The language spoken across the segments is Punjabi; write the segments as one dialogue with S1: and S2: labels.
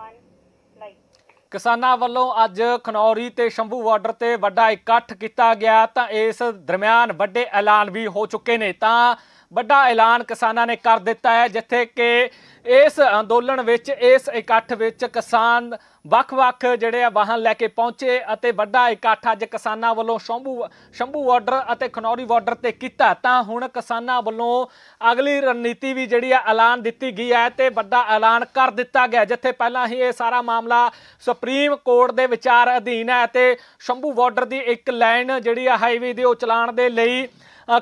S1: 1 ਲਾਈਕ
S2: ਕਿਸਾਨਾਂ ਵੱਲੋਂ ਅੱਜ ਖਨੌਰੀ ਤੇ ਸ਼ੰਭੂ ਬਾਰਡਰ ਤੇ ਵੱਡਾ ਇਕੱਠ ਕੀਤਾ ਗਿਆ, ਤਾਂ ਇਸ ਦਰਮਿਆਨ ਵੱਡੇ ਐਲਾਨ ਵੀ ਹੋ ਚੁੱਕੇ ਨੇ। ਤਾਂ ਵੱਡਾ ਐਲਾਨ ਕਿਸਾਨਾਂ ਨੇ ਕਰ ਦਿੱਤਾ ਹੈ, ਜਿੱਥੇ ਕਿ ਇਸ ਅੰਦੋਲਨ ਵਿੱਚ, ਇਸ ਇਕੱਠ ਵਿੱਚ ਕਿਸਾਨ ਵੱਖ-ਵੱਖ ਜਿਹੜੇ ਆ ਵਾਹਨ ਲੈ ਕੇ ਪਹੁੰਚੇ ਅਤੇ ਵੱਡਾ ਇਕੱਠ ਅੱਜ ਕਿਸਾਨਾਂ ਵੱਲੋਂ ਸ਼ੰਭੂ ਸ਼ੰਭੂ ਬਾਰਡਰ ਅਤੇ ਖਨੌਰੀ ਬਾਰਡਰ ਤੇ ਕੀਤਾ। ਤਾਂ ਹੁਣ ਕਿਸਾਨਾਂ ਵੱਲੋਂ ਅਗਲੀ ਰਣਨੀਤੀ ਵੀ ਜਿਹੜੀ ਆ ਐਲਾਨ ਦਿੱਤੀ ਗਈ ਹੈ ਤੇ ਵੱਡਾ ਐਲਾਨ ਕਰ ਦਿੱਤਾ ਗਿਆ, ਜਿੱਥੇ ਪਹਿਲਾਂ ਹੀ ਇਹ ਸਾਰਾ ਮਾਮਲਾ ਸੁਪਰੀਮ ਕੋਰਟ ਦੇ ਵਿਚਾਰ ਅਧੀਨ ਹੈ ਤੇ ਸ਼ੰਭੂ ਬਾਰਡਰ ਦੀ ਇੱਕ ਲਾਈਨ ਜਿਹੜੀ ਆ ਹਾਈਵੇ ਦੇ ਉਹ ਚਲਾਉਣ ਦੇ ਲਈ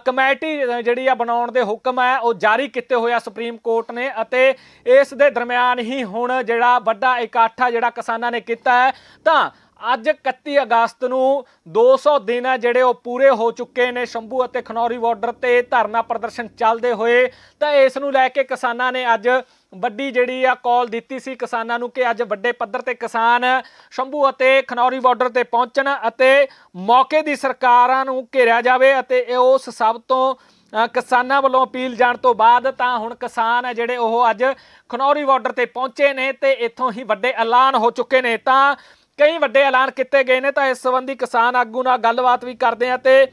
S2: ਕਮੇਟੀ ਜਿਹੜੀ ਆ ਬਣਾਉਣ ਦੇ ਹੁਕਮ ਹੈ, ਉਹ ਜਾਰੀ ਕੀਤੇ ਹੋਇਆ ਸੁਪਰੀਮ ਕੋਰਟ ਨੇ ਅਤੇ ਇਸ ਦੇ ਦਰਮਿਆਨ ਹੀ ਹੁਣ ਜਿਹੜਾ ਵੱਡਾ ਇਕੱਠ ਆ ਜਿਹੜਾ ਕਿਸਾਨਾਂ ਨੇ ਕੀਤਾ ਹੈ, ਤਾਂ ਅੱਜ 31 ਅਗਸਤ ਨੂੰ 200 ਦਿਨ ਆ ਜਿਹੜੇ ਉਹ ਪੂਰੇ ਹੋ ਚੁੱਕੇ ਨੇ ਸ਼ੰਭੂ ਅਤੇ ਖਨੌਰੀ ਬਾਰਡਰ ਤੇ ਧਰਨਾ ਪ੍ਰਦਰਸ਼ਨ ਚੱਲਦੇ ਹੋਏ। ਤਾਂ ਇਸ ਨੂੰ ਲੈ ਕੇ ਕਿਸਾਨਾਂ ਨੇ ਅੱਜ ਵੱਡੀ ਜਿਹੜੀ ਆ ਕਾਲ ਦਿੱਤੀ ਸੀ ਕਿਸਾਨਾਂ ਨੂੰ ਕਿ ਅੱਜ ਵੱਡੇ ਪੱਧਰ ਤੇ ਕਿਸਾਨ ਸ਼ੰਭੂ ਅਤੇ ਖਨੌਰੀ ਬਾਰਡਰ ਤੇ ਪਹੁੰਚਣ ਅਤੇ ਮੌਕੇ ਦੀ ਸਰਕਾਰਾਂ ਨੂੰ ਘੇਰਿਆ ਜਾਵੇ ਅਤੇ ਉਸ ਸਭ ਤੋਂ ਕਿਸਾਨਾਂ ਵੱਲੋਂ ਅਪੀਲ ਜਾਣ ਤੋਂ ਬਾਅਦ ਤਾਂ ਹੁਣ ਕਿਸਾਨ ਹੈ ਜਿਹੜੇ ਉਹ ਅੱਜ ਖਨੌਰੀ ਬਾਰਡਰ ਤੇ ਪਹੁੰਚੇ ਨੇ ਤੇ ਇੱਥੋਂ ਹੀ ਵੱਡੇ ਐਲਾਨ ਹੋ ਚੁੱਕੇ ਨੇ। ਤਾਂ ਕਈ ਵੱਡੇ ਐਲਾਨ ਕੀਤੇ ਗਏ ਨੇ ਤਾਂ ਇਸ ਸੰਬੰਧੀ ਕਿਸਾਨ ਆਗੂ ਨਾਲ ਗੱਲਬਾਤ ਵੀ ਕਰਦੇ ਆ ਤੇ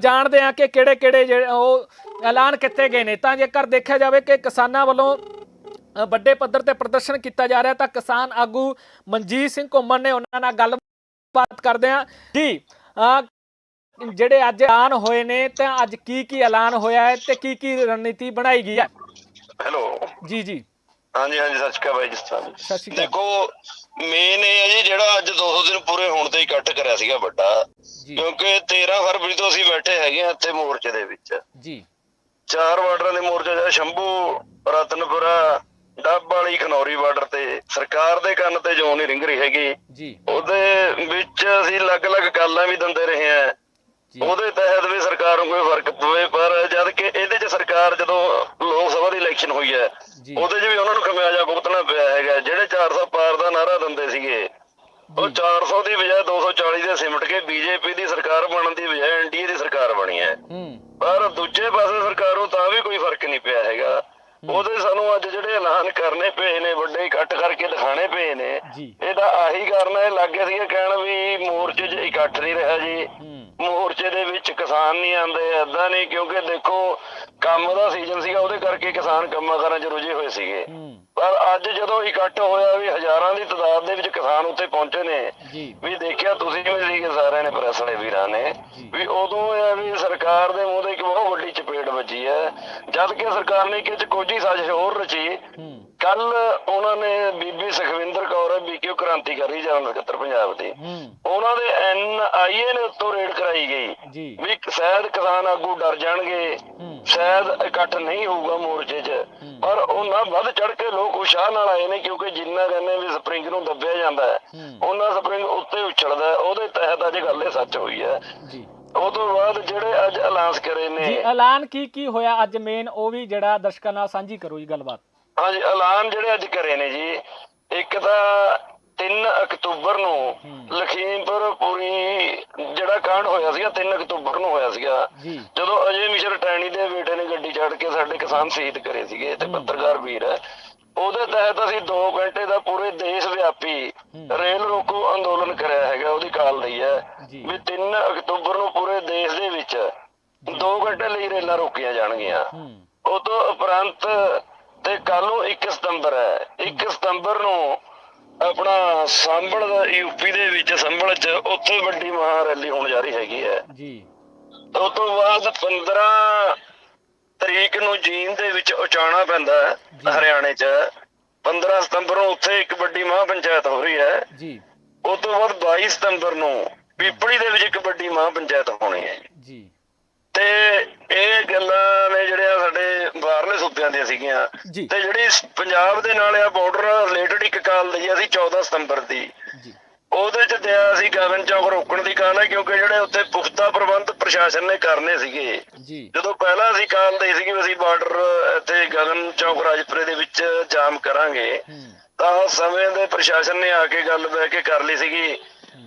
S2: ਜਾਣਦੇ ਆ ਕਿ ਕਿਹੜੇ ਕਿਹੜੇ ਜਿਹੜੇ ਉਹ ਐਲਾਨ ਕੀਤੇ ਗਏ ਨੇ। ਤਾਂ ਜੇਕਰ ਦੇਖਿਆ ਜਾਵੇ ਕਿ ਕਿਸਾਨਾਂ ਵੱਲੋਂ ਵੱਡੇ ਪੱਧਰ ਤੇ ਪ੍ਰਦਰਸ਼ਨ ਕੀਤਾ ਜਾ ਰਿਹਾ ਤਾਂ ਕਿਸਾਨ ਆਗੂ ਮਨਜੀਤ ਸਿੰਘ ਘੁੰਮਣ ਨੇ ਉਹਨਾਂ ਨਾਲ ਗੱਲਬਾਤ ਕਰਦੇ ਆ ਜੀ ਜਿਹੜੇ ਅੱਜ ਐਲਾਨ ਹੋਏ ਨੇ ਤਾਂ ਅੱਜ ਕੀ ਕੀ ਐਲਾਨ ਹੋਇਆ ਹੈ ਤੇ ਕੀ ਕੀ ਰਣਨੀਤੀ ਬਣਾਈ ਗਈ ਹੈ?
S3: ਹੈਲੋ।
S2: ਜੀ ਜੀ।
S3: ਹਾਂਜੀ ਹਾਂਜੀ ਸਤਿ ਸ਼੍ਰੀ ਅਕਾਲ ਬਾਈ ਜਸਤਾਨ
S2: ਸਤਿ ਸ਼੍ਰੀ ਅਕਾਲ।
S3: ਦੇਖੋ ਮੇਨ ਇਹ ਹੈ ਜੀ ਜਿਹੜਾ ਅੱਜ 200 ਦਿਨ ਪੂਰੇ ਹੋਣ ਤੇ ਇਕੱਠ ਕਰਿਆ ਸੀਗਾ ਵੱਡਾ।
S2: ਜੀ।
S3: ਕਿਉਂਕਿ 13 ਫਰਵਰੀ ਤੋਂ ਅਸੀਂ ਬੈਠੇ ਹੈਗੇ ਆ ਇੱਥੇ ਮੋਰਚੇ ਦੇ ਵਿੱਚ।
S2: ਜੀ।
S3: ਚਾਰ ਬਾਰਡਰਾਂ ਦੇ ਮੋਰਚੇ ਜਿਹੜਾ ਸ਼ੰਭੂ ਰਤਨਪੁਰਾ ਡੱਬ ਵਾਲੀ ਖਨੌਰੀ ਬਾਰਡਰ ਤੇ। ਸਰਕਾਰ ਦੇ ਕੰਨ ਤੇ ਜੋ ਨਹੀਂ ਰਿੰਗ ਰਹੀ ਹੈਗੀ।
S2: ਜੀ।
S3: ਉਹਦੇ ਵਿੱਚ ਅਸੀਂ ਅਲੱਗ-ਅਲੱਗ ਕਾਲਾਂ ਵੀ ਦਿੰਦੇ ਰਹੇ ਆ
S2: ਜੀ
S3: ਉਹਦੇ ਤਹਿਤ ਵੀ ਸਰਕਾਰ ਨੂੰ ਕੋਈ ਫ਼ਰਕ ਪਵੇ ਪਰ ਜਦ ਕਿ ਇਹਦੇ 'ਚ ਸਰਕਾਰ ਜਦੋਂ ਲੋਕ ਸਭਾ ਦੀ ਇਲੈਕਸ਼ਨ ਹੋਈ ਹੈ ਉਹਦੇ 'ਚ ਵੀ ਉਹਨਾਂ ਨੂੰ ਖਮਿਆਜਾ ਭੁਗਤਣਾ ਪਿਆ ਹੈਗਾ। ਜਿਹੜੇ 400 ਪਾਰ ਦਾ ਨਾਰਾ ਦਿੰਦੇ ਸੀਗੇ ਉਹ 400 ਦੀ ਬਜਾਏ 240 ਦੇ ਸਿਮਟ ਕੇ ਬੀਜੇਪੀ ਦੀ ਸਰਕਾਰ ਬਣਨ ਦੀ ਬਜਾਏ ਐਨਡੀਏ ਦੀ ਸਰਕਾਰ ਬਣੀ ਹੈ। ਪਰ ਦੂਜੇ ਪਾਸੇ ਸਰਕਾਰ ਨੂੰ ਤਾਂ ਵੀ ਕੋਈ ਫ਼ਰਕ ਨਹੀਂ ਪਿਆ ਹੈਗਾ। ਉਹਦੇ ਸਾਨੂੰ ਅੱਜ ਜਿਹੜੇ ਐਲਾਨ ਕਰਨੇ ਪਏ ਨੇ ਵੱਡੇ ਇਕੱਠ ਕਰਕੇ ਦਿਖਾਣੇ ਪਏ ਨੇ ਇਹਦਾ ਆਹੀ ਕਾਰਨ ਹੈ ਲੱਗੇ ਸੀਗੇ ਕਹਿਣ ਵੀ ਮੋਰਚੇ 'ਚ ਇਕੱਠ ਨਹੀਂ ਰਿਹਾ ਜੀ। ਮੋਰਚੇ ਦੇ ਵਿੱਚ ਕਿਸਾਨ ਨਹੀਂ ਆਂਦੇ ਐਦਾਂ ਨਹੀਂ ਕਿਉਂਕਿ ਦੇਖੋ ਕੰਮ ਦਾ ਸੀਜ਼ਨ ਸੀਗਾ ਉਹਦੇ ਕਰਕੇ ਕਿਸਾਨ ਕੰਮਾਂ ਕਾਰਾਂ 'ਚ ਰੁੱਝੇ ਹੋਏ ਸੀਗੇ। ਪਰ ਅੱਜ ਜਦੋਂ ਇਕੱਠ ਹੋਇਆ ਵੀ ਹਜ਼ਾਰਾਂ ਦੀ ਤਾਦਾਦ ਦੇ ਵਿੱਚ ਕਿਸਾਨ ਉੱਤੇ ਪਹੁੰਚੇ ਨੇ ਵੀ ਦੇਖਿਆ ਤੁਸੀਂ ਵੀ ਸੀਗੇ ਸਾਰਿਆਂ ਨੇ ਪ੍ਰੈਸ ਵਾਲੇ ਵੀਰਾਂ ਨੇ। ਵੀ ਉਦੋਂ ਇਹ ਵੀ ਸਰਕਾਰ ਦੇ ਮੂੰਹ ਤੇ ਇੱਕ ਬਹੁਤ ਵੱਡੀ ਚਪੇੜ ਵੱਜੀ ਹੈ ਜਦ ਕਿ ਸਰਕਾਰ ਨੇ ਕਿ ਕੁਝ ਹੀ ਸਾਜ਼ਿਸ਼ ਹੋਰ ਰਚੀ। ਕੱਲ ਉਹਨਾਂ ਨੇ ਬੀਬੀ ਸੁਖਵਿੰਦਰ ਕੌਰ ਬੀਕੀਓ ਕ੍ਰਾਂਤੀਕਾਰੀ ਜਨਰਲ ਸਕੱਤਰ ਪੰਜਾਬ ਦੀ। ਉਹਨਾਂ ਦੇ ਐਨਆਈਏ ਨੇ ਉੱਤੋਂ ਰੇਡ ਕਰਾਈ ਗਈ ਵੀ ਸ਼ਾਇਦ ਕਿਸਾਨ ਆਗੂ ਡਰ ਜਾਣਗੇ ਸ਼ਾਇਦ ਇਕੱਠ ਨਹੀਂ ਹੋਊਗਾ ਮੋਰਚੇ 'ਚ। ਪਰ ਉਹਨਾਂ ਵੱਧ ਚੜ ਕੇ ਲੋਕ ਉਸ਼ਾਹ ਨਾਲ ਆਏ ਨੇ ਕਿਉਂਕਿ ਜਿੰਨਾ ਕਹਿੰਦੇ ਵੀ ਸਪਰਿੰਗ ਨੂੰ ਦੱਬਿਆ ਜਾਂਦਾ ਹੈ ਉਹਨਾਂ ਸਪਰਿੰਗ ਉੱਤੇ ਉਛਲਦਾ ਉਹਦੇ ਤਹਿਤ ਅੱਜ ਗੱਲ ਇਹ ਸੱਚ ਹੋਈ ਹੈ। ਉਹ ਤੋਂ ਬਾਅਦ ਜਿਹੜੇ ਅੱਜ ਐਲਾਨ ਕਰੇ
S2: ਜੀ
S3: ਨੇ
S2: ਐਲਾਨ ਕੀ ਕੀ ਹੋਇਆ ਅੱਜ ਮੇਨ ਉਹ ਵੀ ਜਿਹੜਾ ਦਰਸ਼ਕਾਂ ਨਾਲ ਸਾਂਝੀ ਕਰੋ ਜੀ ਗੱਲਬਾਤ।
S3: ਹਾਂਜੀ ਐਲਾਨ ਜਿਹੜੇ ਅੱਜ ਕਰੇ ਨੇ ਜੀ ਇੱਕ ਤਾਂ 3 ਅਕਤੂਬਰ ਨੂੰ ਲਖੀਮਪੁਰ ਪੂਰੀ ਜਿਹੜਾ ਕਾਂਡ ਹੋਇਆ ਸੀਗਾ 3 ਅਕਤੂਬਰ ਨੂੰ ਹੋਇਆ ਸੀਗਾ। ਜਦੋਂ ਅਜੇ ਮਿਸ਼ਰ ਟੈਣੀ ਦੇ ਬੇਟੇ ਨੇ ਗੱਡੀ ਚੜ੍ਹ ਕੇ ਸਾਡੇ ਕਿਸਾਨ ਸ਼ਹੀਦ ਕਰੇ ਸੀਗੇ ਤੇ ਪੱਤਰਕਾਰ ਵੀਰ। ਹੈ ਉਹਦੇ ਤਹਿਤ ਅਸੀਂ 2 ਘੰਟੇ ਦਾ ਪੂਰੇ ਦੇਸ਼ ਵਿਆਪੀ ਰੇਲ ਰੋਕੋ ਅੰਦੋਲਨ ਕਰਿਆ ਹੈਗਾ ਉਹਦੀ ਕਾਲ ਲਈ ਹੈ। ਵੀ 3 ਅਕਤੂਬਰ ਨੂੰ ਪੂਰੇ ਦੇਸ਼ ਦੇ ਵਿੱਚ 2 ਘੰਟੇ ਲਈ ਰੇਲਾਂ ਰੋਕੀਆਂ ਜਾਣਗੀਆਂ। ਉਹ ਤੋਂ ਉਪਰੰਤ ਤੇ ਕੱਲ ਨੂੰ 1 ਸਤੰਬਰ ਹੈ। 1 ਸਤੰਬਰ ਨੂੰ ਆਪਣਾ ਸੰਭਲ ਦਾ ਯੂਪੀ ਦੇ ਵਿੱਚ ਸੰਭਲ ਚ ਉੱਥੇ ਵੱਡੀ ਮਹਾ ਰੈਲੀ ਹੋਣ ਜਾ ਰਹੀ ਹੈਗੀ ਹੈ।
S2: ਜੀ।
S3: ਉਹ ਤੋਂ ਬਾਅਦ 15 ਤਰੀਕ ਨੂੰ ਜੀਨ ਦੇ ਵਿੱਚ ਉਚਾਣਾ ਪੈਂਦਾ ਹੈ ਹਰਿਆਣੇ ਚ। 15 ਸਤੰਬਰ ਨੂੰ ਉੱਥੇ ਇੱਕ ਵੱਡੀ ਮਹਾ ਪੰਚਾਇਤ ਹੋ ਰਹੀ ਹੈ।
S2: ਜੀ।
S3: ਉਸ ਤੋਂ ਬਾਅਦ 22 ਸਤੰਬਰ ਨੂੰ ਪੀਪਲੀ ਦੇ ਵਿੱਚ ਇੱਕ ਵੱਡੀ ਮਹਾ ਪੰਚਾਇਤ ਹੋਣੀ ਹੈ।
S2: ਜੀ।
S3: ਤੇ ਇਹ ਗੱਲਾਂ ਨੇ ਜਿਹੜੀਆਂ ਸਾਡੇ ਬਾਹਰਲੇ ਸੂਬਿਆਂ ਦੀਆਂ ਸੀਗੀਆਂ। ਤੇ ਜਿਹੜੀ ਸ- ਪੰਜਾਬ ਦੇ ਨਾਲ ਆ ਬਾਰਡਰ ਰਿਲੇਟਡ ਇੱਕ ਕਾਲ ਲਈ ਆ ਸੀ 14 ਸਤੰਬਰ ਦੀ।
S2: ਜੀ।
S3: ਉਹਦੇ ਚ ਦਿਆ ਸੀ ਗਗਨ ਚੌਕ ਰੋਕਣ ਦੀ ਕਾਲ ਹੈ ਕਿਉਂਕਿ ਜਿਹੜੇ ਉੱਥੇ ਪੁਖਤਾ ਪ੍ਰਬੰਧ ਪ੍ਰਸ਼ਾਸਨ ਨੇ ਕਰਨੇ ਸੀਗੇ।
S2: ਜੀ।
S3: ਜਦੋਂ ਪਹਿਲਾਂ ਅਸੀਂ ਕਾਲ ਸੀਗੀ ਵੀ ਅਸੀਂ ਬਾਰਡਰ ਇੱਥੇ ਗਗਨ ਚੌਕ ਰਾਜਪੁਰੇ ਦੇ ਵਿੱਚ ਜਾਮ ਕਰਾਂਗੇ। ਤਾਂ ਸਮੇਂ ਦੇ ਪ੍ਰਸ਼ਾਸਨ ਨੇ ਆ ਕੇ ਗੱਲ ਬਹਿ ਕੇ ਕਰ ਲਈ ਸੀਗੀ।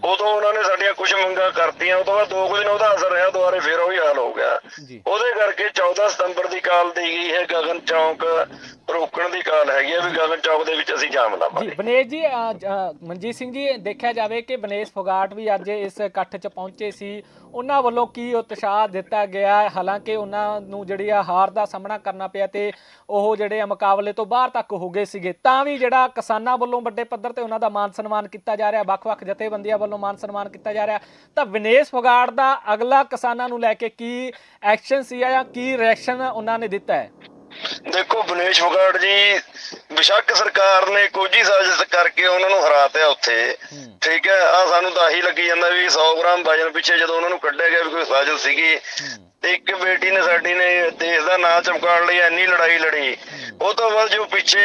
S3: ਉਦੋਂ ਉਹਨਾਂ ਨੇ ਸਾਡੀਆਂ ਕੁਝ ਮੰਗਾਂ ਕਰਤੀਆਂ ਤੋਂ ਬਾਅਦ ਦੋ ਕੁ ਦਿਨ ਉਹਦਾ ਅਸਰ ਰਿਹਾ ਦੁਬਾਰੇ ਫੇਰ ਉਹੀ ਹਾਲ ਹੋ ਗਿਆ।
S2: ਜੀ।
S3: ਉਹਦੇ ਕਰਕੇ 14 ਸਤੰਬਰ ਦੀ ਕਾਲ ਦੀ ਗਈ ਹੈ ਗਗਨ ਚੌਂਕ ਰੋਕਣ ਦੀ ਕਾਲ ਹੈਗੀ ਹੈ ਵੀ ਗਗਨ ਚੌਂਕ ਦੇ ਵਿੱਚ ਅਸੀਂ ਜਾਮ
S2: ਜੀ
S3: ਲਾਵਾਂਗੇ
S2: ਬਨੇਸ਼ ਜੀ ਅ, ਜ- ਅ, ਮਨਜੀਤ ਸਿੰਘ ਜੀ ਦੇਖਿਆ ਜਾਵੇ ਕਿ ਬਨੇਸ਼ ਫੋਗਾਟ ਵੀ ਅੱਜ ਇਸ ਇਕੱਠ 'ਚ ਪਹੁੰਚੇ ਸੀ। ਉਹਨਾਂ ਵੱਲੋਂ ਕੀ ਉਤਸ਼ਾਹ ਦਿੱਤਾ ਗਿਆ ਹੈ? ਹਾਲਾਂਕਿ ਉਹਨਾਂ ਨੂੰ ਜਿਹੜੀ ਆ ਹਾਰ ਦਾ ਸਾਹਮਣਾ ਕਰਨਾ ਪਿਆ ਤੇ ਉਹ ਜਿਹੜੇ ਆ ਮੁਕਾਬਲੇ ਤੋਂ ਬਾਹਰ ਤੱਕ ਹੋ ਗਏ ਸੀਗੇ ਤਾਂ ਵੀ ਜਿਹੜਾ ਕਿਸਾਨਾਂ ਵੱਲੋਂ ਵੱਡੇ ਪੱਧਰ ਤੇ ਉਹਨਾਂ ਦਾ ਮਾਨ ਸਨਮਾਨ ਕੀਤਾ ਜਾ ਰਿਹਾ, ਵੱਖ-ਵੱਖ ਜਥੇਬੰਦੀਆਂ ਵੱਲੋਂ ਮਾਨ ਸਨਮਾਨ ਕੀਤਾ ਜਾ ਰਿਹਾ, ਤਾਂ ਵਿਨੇਸ਼ ਫਗਾੜ ਦਾ ਅਗਲਾ ਕਿਸਾਨਾਂ ਨੂੰ ਲੈ ਕੇ ਕੀ ਐਕਸ਼ਨ ਸੀ ਜਾਂ ਕੀ ਰਿਐਕਸ਼ਨ ਉਹਨਾਂ ਨੇ ਦਿੱਤਾ ਹੈ
S3: ਦੇਖੋ ਬਨੇਸ਼ ਫਗਾੜ ਜੀ ਬਿਸ਼ੱਕ ਸਰਕਾਰ ਨੇ ਕੁਝ ਸਾਜ਼ਿਸ਼ ਕਰਕੇ ਉਹਨਾਂ ਨੂੰ ਹਰਾਤਿਆ ਉੱਥੇ। ਠੀਕ ਹੈ ਆ ਸਾਨੂੰ ਤਾਂ ਆਹੀ ਲੱਗੀ ਜਾਂਦਾ ਵੀ 100 ਗ੍ਰਾਮ ਵਜਨ ਪਿੱਛੇ ਜਦੋਂ ਉਹਨਾਂ ਨੂੰ ਕੱਢਿਆ ਗਿਆ ਵੀ ਕੋਈ ਸਾਜ਼ਿਸ਼ ਸੀਗੀ। ਇੱਕ ਬੇਟੀ ਨੇ ਸਾਡੀ ਨੇ ਦੇਸ਼ ਦਾ ਨਾਂ ਚਮਕਾਉਣ ਲਈ ਇੰਨੀ ਲੜਾਈ ਲੜੀ। ਉਹ ਤੋਂ ਬਾਅਦ ਜੋ ਪਿੱਛੇ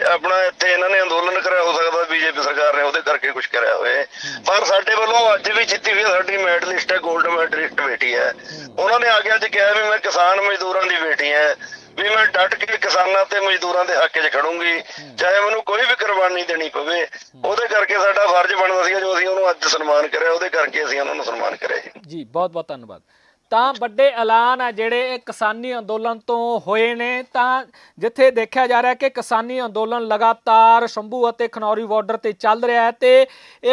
S3: ਆਪਣਾ ਇੱਥੇ ਇਹਨਾਂ ਨੇ ਅੰਦੋਲਨ ਕਰਿਆ ਹੋ ਸਕਦਾ ਬੀਜੇਪੀ ਸਰਕਾਰ ਨੇ ਉਹਦੇ ਕਰਕੇ ਕੁਝ ਕਰਿਆ ਹੋਵੇ। ਪਰ ਸਾਡੇ ਵੱਲੋਂ ਅੱਜ ਵੀ ਜਿੱਤੀ ਹੋਈ ਸਾਡੀ ਮੈਡਲਿਸਟ ਹੈ 골ਡ ਮੈਡਲਿਸਟ ਬੇਟੀ ਹੈ। ਉਹਨਾਂ ਨੇ ਆ ਕੇ ਅੱਜ ਕਿਹਾ ਵੀ ਮੈਂ ਕਿਸਾਨ ਮਜ਼ਦੂਰਾਂ ਦੀ ਬੇਟੀ ਹਾਂ। ਵੀ ਮੈਂ ਡਟ ਕੇ ਕਿਸਾਨਾਂ ਤੇ ਮਜ਼ਦੂਰਾਂ ਦੇ ਹੱਕ 'ਚ ਖੜੂੰਗੀ, ਚਾਹੇ ਮੈਨੂੰ ਕੋਈ ਵੀ ਕੁਰਬਾਨੀ ਦੇਣੀ ਪਵੇ, ਉਹਦੇ ਕਰਕੇ ਸਾਡਾ ਫਰਜ਼ ਬਣਦਾ ਸੀ ਜੋ ਅਸੀਂ ਉਹਨੂੰ ਅੱਜ ਸਨਮਾਨ ਕਰਿਆ, ਉਹਦੇ ਕਰਕੇ ਅਸੀਂ ਉਹਨਾਂ ਨੂੰ ਸਨਮਾਨ ਕਰਿਆ ਜੀ।
S2: ਬਹੁਤ ਬਹੁਤ ਧੰਨਵਾਦ। ਤਾਂ ਵੱਡੇ ਐਲਾਨ ਆ ਜਿਹੜੇ ਇਹ ਕਿਸਾਨੀ ਅੰਦੋਲਨ ਤੋਂ ਹੋਏ ਨੇ। ਤਾਂ ਜਿੱਥੇ ਦੇਖਿਆ ਜਾ ਰਿਹਾ ਕਿ ਕਿਸਾਨੀ ਅੰਦੋਲਨ ਲਗਾਤਾਰ ਸ਼ੰਭੂ ਅਤੇ ਖਨੌਰੀ ਬਾਰਡਰ ਤੇ ਚੱਲ ਰਿਹਾ ਹੈ ਤੇ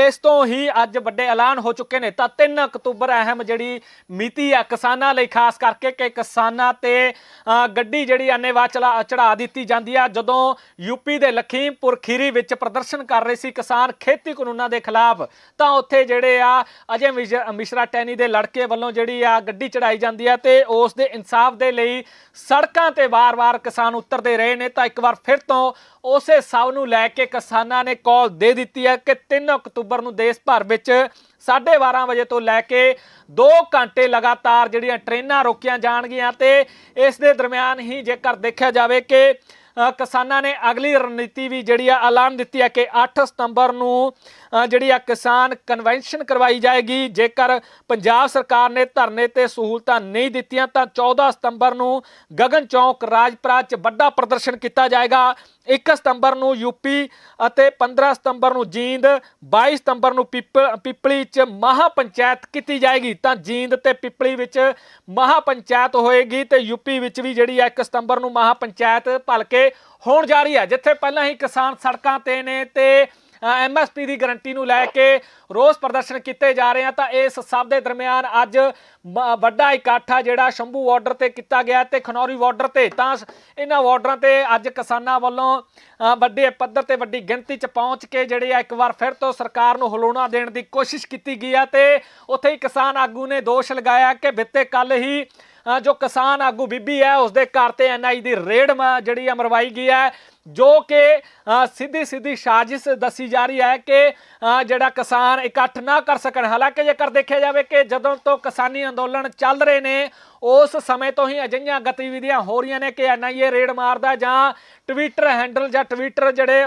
S2: ਇਸ ਤੋਂ ਹੀ ਅੱਜ ਵੱਡੇ ਐਲਾਨ ਹੋ ਚੁੱਕੇ ਨੇ। ਤਾਂ 3 ਅਕਤੂਬਰ ਅਹਿਮ ਜਿਹੜੀ ਮਿਤੀ ਆ ਕਿਸਾਨਾਂ ਲਈ, ਖਾਸ ਕਰਕੇ ਕਿ ਕਿਸਾਨਾਂ ਤੇ ਗੱਡੀ ਜਿਹੜੀ ਆਨੇਵਾ ਚਲਾ ਚੜਾ ਦਿੱਤੀ ਜਾਂਦੀ ਆ। ਜਦੋਂ ਯੂਪੀ ਦੇ ਲਖੀਮਪੁਰ ਖੀਰੀ ਵਿੱਚ ਪ੍ਰਦਰਸ਼ਨ ਕਰ ਰਹੇ ਸੀ ਕਿਸਾਨ ਖੇਤੀ ਕਾਨੂੰਨਾਂ ਦੇ ਖਿਲਾਫ, ਤਾਂ ਉੱਥੇ ਜਿਹੜੇ ਆ ਅਜੇ ਮਿਸ਼- ਮਿਸ਼ਰਾ ਟੈਨੀ ਦੇ ਲੜਕੇ ਵੱਲੋਂ ਜਿਹੜੀ ਆ ਗੱਡੀ ਚੜਾਈ ਜਾਂਦੀ ਹੈ ਤੇ ਉਸ ਦੇ ਇਨਸਾਫ ਦੇ ਲਈ ਸੜਕਾਂ ਤੇ ਵਾਰ-ਵਾਰ ਕਿਸਾਨ ਉਤਰਦੇ ਰਹੇ ਨੇ। ਤਾਂ ਇੱਕ ਵਾਰ ਫਿਰ ਤੋਂ ਉਸੇ ਸਭ ਨੂੰ ਲੈ ਕੇ ਕਿਸਾਨਾਂ ਨੇ ਕਾਲ ਦੇ ਦਿੱਤੀ ਹੈ ਕਿ 3 ਅਕਤੂਬਰ ਨੂੰ ਦੇਸ਼ ਭਰ ਵਿੱਚ 12:30 ਵਜੇ ਤੋਂ ਲੈ ਕੇ 2 ਘੰਟੇ ਲਗਾਤਾਰ ਜਿਹੜੀਆਂ ਟ੍ਰੇਨਾਂ ਰੋਕੀਆਂ ਜਾਣਗੀਆਂ ਤੇ ਇਸ ਦੇ ਦਰਮਿਆਨ ਹੀ ਜੇਕਰ ਦੇਖਿਆ ਜਾਵੇ ਕਿ ਕਿਸਾਨਾਂ ਨੇ ਅਗਲੀ ਰਣਨੀਤੀ ਵੀ ਜਿਹੜੀ ਆ ਐਲਾਨ ਦਿੱਤੀ ਹੈ ਕਿ 8 ਸਤੰਬਰ ਨੂੰ ਜਿਹੜੀ ਆ ਕਿਸਾਨ ਕਨਵੈਨਸ਼ਨ ਕਰਵਾਈ ਜਾਏਗੀ। ਜੇਕਰ ਪੰਜਾਬ ਸਰਕਾਰ ਨੇ ਧਰਨੇ ਤੇ ਸਹੂਲਤਾਂ ਨਹੀਂ ਦਿੱਤੀਆਂ ਤਾਂ 14 ਸਤੰਬਰ ਨੂੰ ਗਗਨ ਚੌਕ ਰਾਜਪੁਰਾ 'ਚ ਵੱਡਾ ਪ੍ਰਦਰਸ਼ਨ ਕੀਤਾ ਜਾਏਗਾ। 1 ਸਤੰਬਰ ਨੂੰ ਯੂਪੀ ਅਤੇ 15 ਸਤੰਬਰ ਨੂੰ ਜੀਂਦ 22 ਸਤੰਬਰ ਨੂੰ ਪਿੱਪਲ, ਪਿੱਪਲੀ 'ਚ ਮਹਾ ਪੰਚਾਇਤ ਕੀਤੀ ਜਾਏਗੀ। ਤਾਂ ਜੀਂਦ ਤੇ ਪਿੱਪਲੀ ਵਿੱਚ ਮਹਾ ਪੰਚਾਇਤ ਹੋਏਗੀ ਤੇ ਯੂਪੀ ਵਿੱਚ ਵੀ ਜਿਹੜੀ ਹੈ 1 ਸਤੰਬਰ ਨੂੰ ਮਹਾ ਪੰਚਾਇਤ ਭਲਕੇ ਹੋਣ ਜਾ ਰਹੀ ਹੈ। ਜਿੱਥੇ ਪਹਿਲਾਂ ਹੀ ਕਿਸਾਨ ਸੜਕਾਂ ਤੇ ਨੇ ਤੇ ਐਮਐਸਪੀ ਦੀ ਗਾਰੰਟੀ ਨੂੰ ਲੈ ਕੇ ਰੋਸ ਪ੍ਰਦਰਸ਼ਨ ਕੀਤੇ ਜਾ ਰਹੇ ਆ ਤਾਂ ਇਸ ਸਭ ਦੇ ਦਰਮਿਆਨ ਅੱਜ ਮ- ਵੱਡਾ ਇਕੱਠ ਆ ਜਿਹੜਾ ਸ਼ੰਭੂ ਬਾਰਡਰ ਤੇ ਕੀਤਾ ਗਿਆ ਤੇ ਖਨੌਰੀ ਬਾਰਡਰ ਤੇ। ਤਾਂ ਸ- ਇਹਨਾਂ ਬਾਰਡਰਾਂ ਤੇ ਅੱਜ ਕਿਸਾਨਾਂ ਵੱਲੋਂ ਵੱਡੇ ਪੱਧਰ ਤੇ ਵੱਡੀ ਗਿਣਤੀ ਚ ਪਹੁੰਚ ਕੇ ਜਿਹੜੇ ਆ ਇੱਕ ਵਾਰ ਫਿਰ ਤੋਂ ਸਰਕਾਰ ਨੂੰ ਹਲੂਣਾ ਦੇਣ ਦੀ ਕੋਸ਼ਿਸ਼ ਕੀਤੀ ਗਈ ਆ ਤੇ ਉੱਥੇ ਹੀ ਕਿਸਾਨ ਆਗੂ ਨੇ ਦੋਸ਼ ਲਗਾਇਆ ਕਿ ਬਿੱਤੇ ਕੱਲ ਹੀ ਜੋ ਕਿਸਾਨ ਆਗੂ ਬੀਬੀ ਹੈ ਉਸ ਦੇ ਘਰ ਤੇ ਐਨਆਈ ਦੀ ਰੇਡ ਮ- ਜਿਹੜੀ ਆ ਮਰਵਾਈ ਗਈ ਹੈ। ਜੋ ਕਿ ਸਿੱਧੀ ਸਿੱਧੀ ਸਾਜ਼ਿਸ਼ ਦੱਸੀ ਜਾ ਰਹੀ ਹੈ ਕਿ ਜਿਹੜਾ ਕਿਸਾਨ ਇਕੱਠ ਨਾ ਕਰ ਸਕਣ। ਹਾਲਾਂਕਿ ਜੇਕਰ ਦੇਖਿਆ ਜਾਵੇ ਕਿ ਜਦੋਂ ਤੋਂ ਕਿਸਾਨੀ ਅੰਦੋਲਨ ਚੱਲ ਰਹੇ ਨੇ, ਉਸ ਸਮੇਂ ਤੋਂ ਹੀ ਅਜਿਹੀਆਂ ਗਤੀਵਿਧੀਆਂ ਹੋ ਰਹੀਆਂ ਨੇ ਕਿ ਐਨਆਈਏ ਰੇਡ ਮਾਰਦਾ ਜਾਂ ਟਵਿੱਟਰ ਹੈਂਡਲ ਜਾਂ ਟਵਿੱਟਰ ਜਿਹੜੇ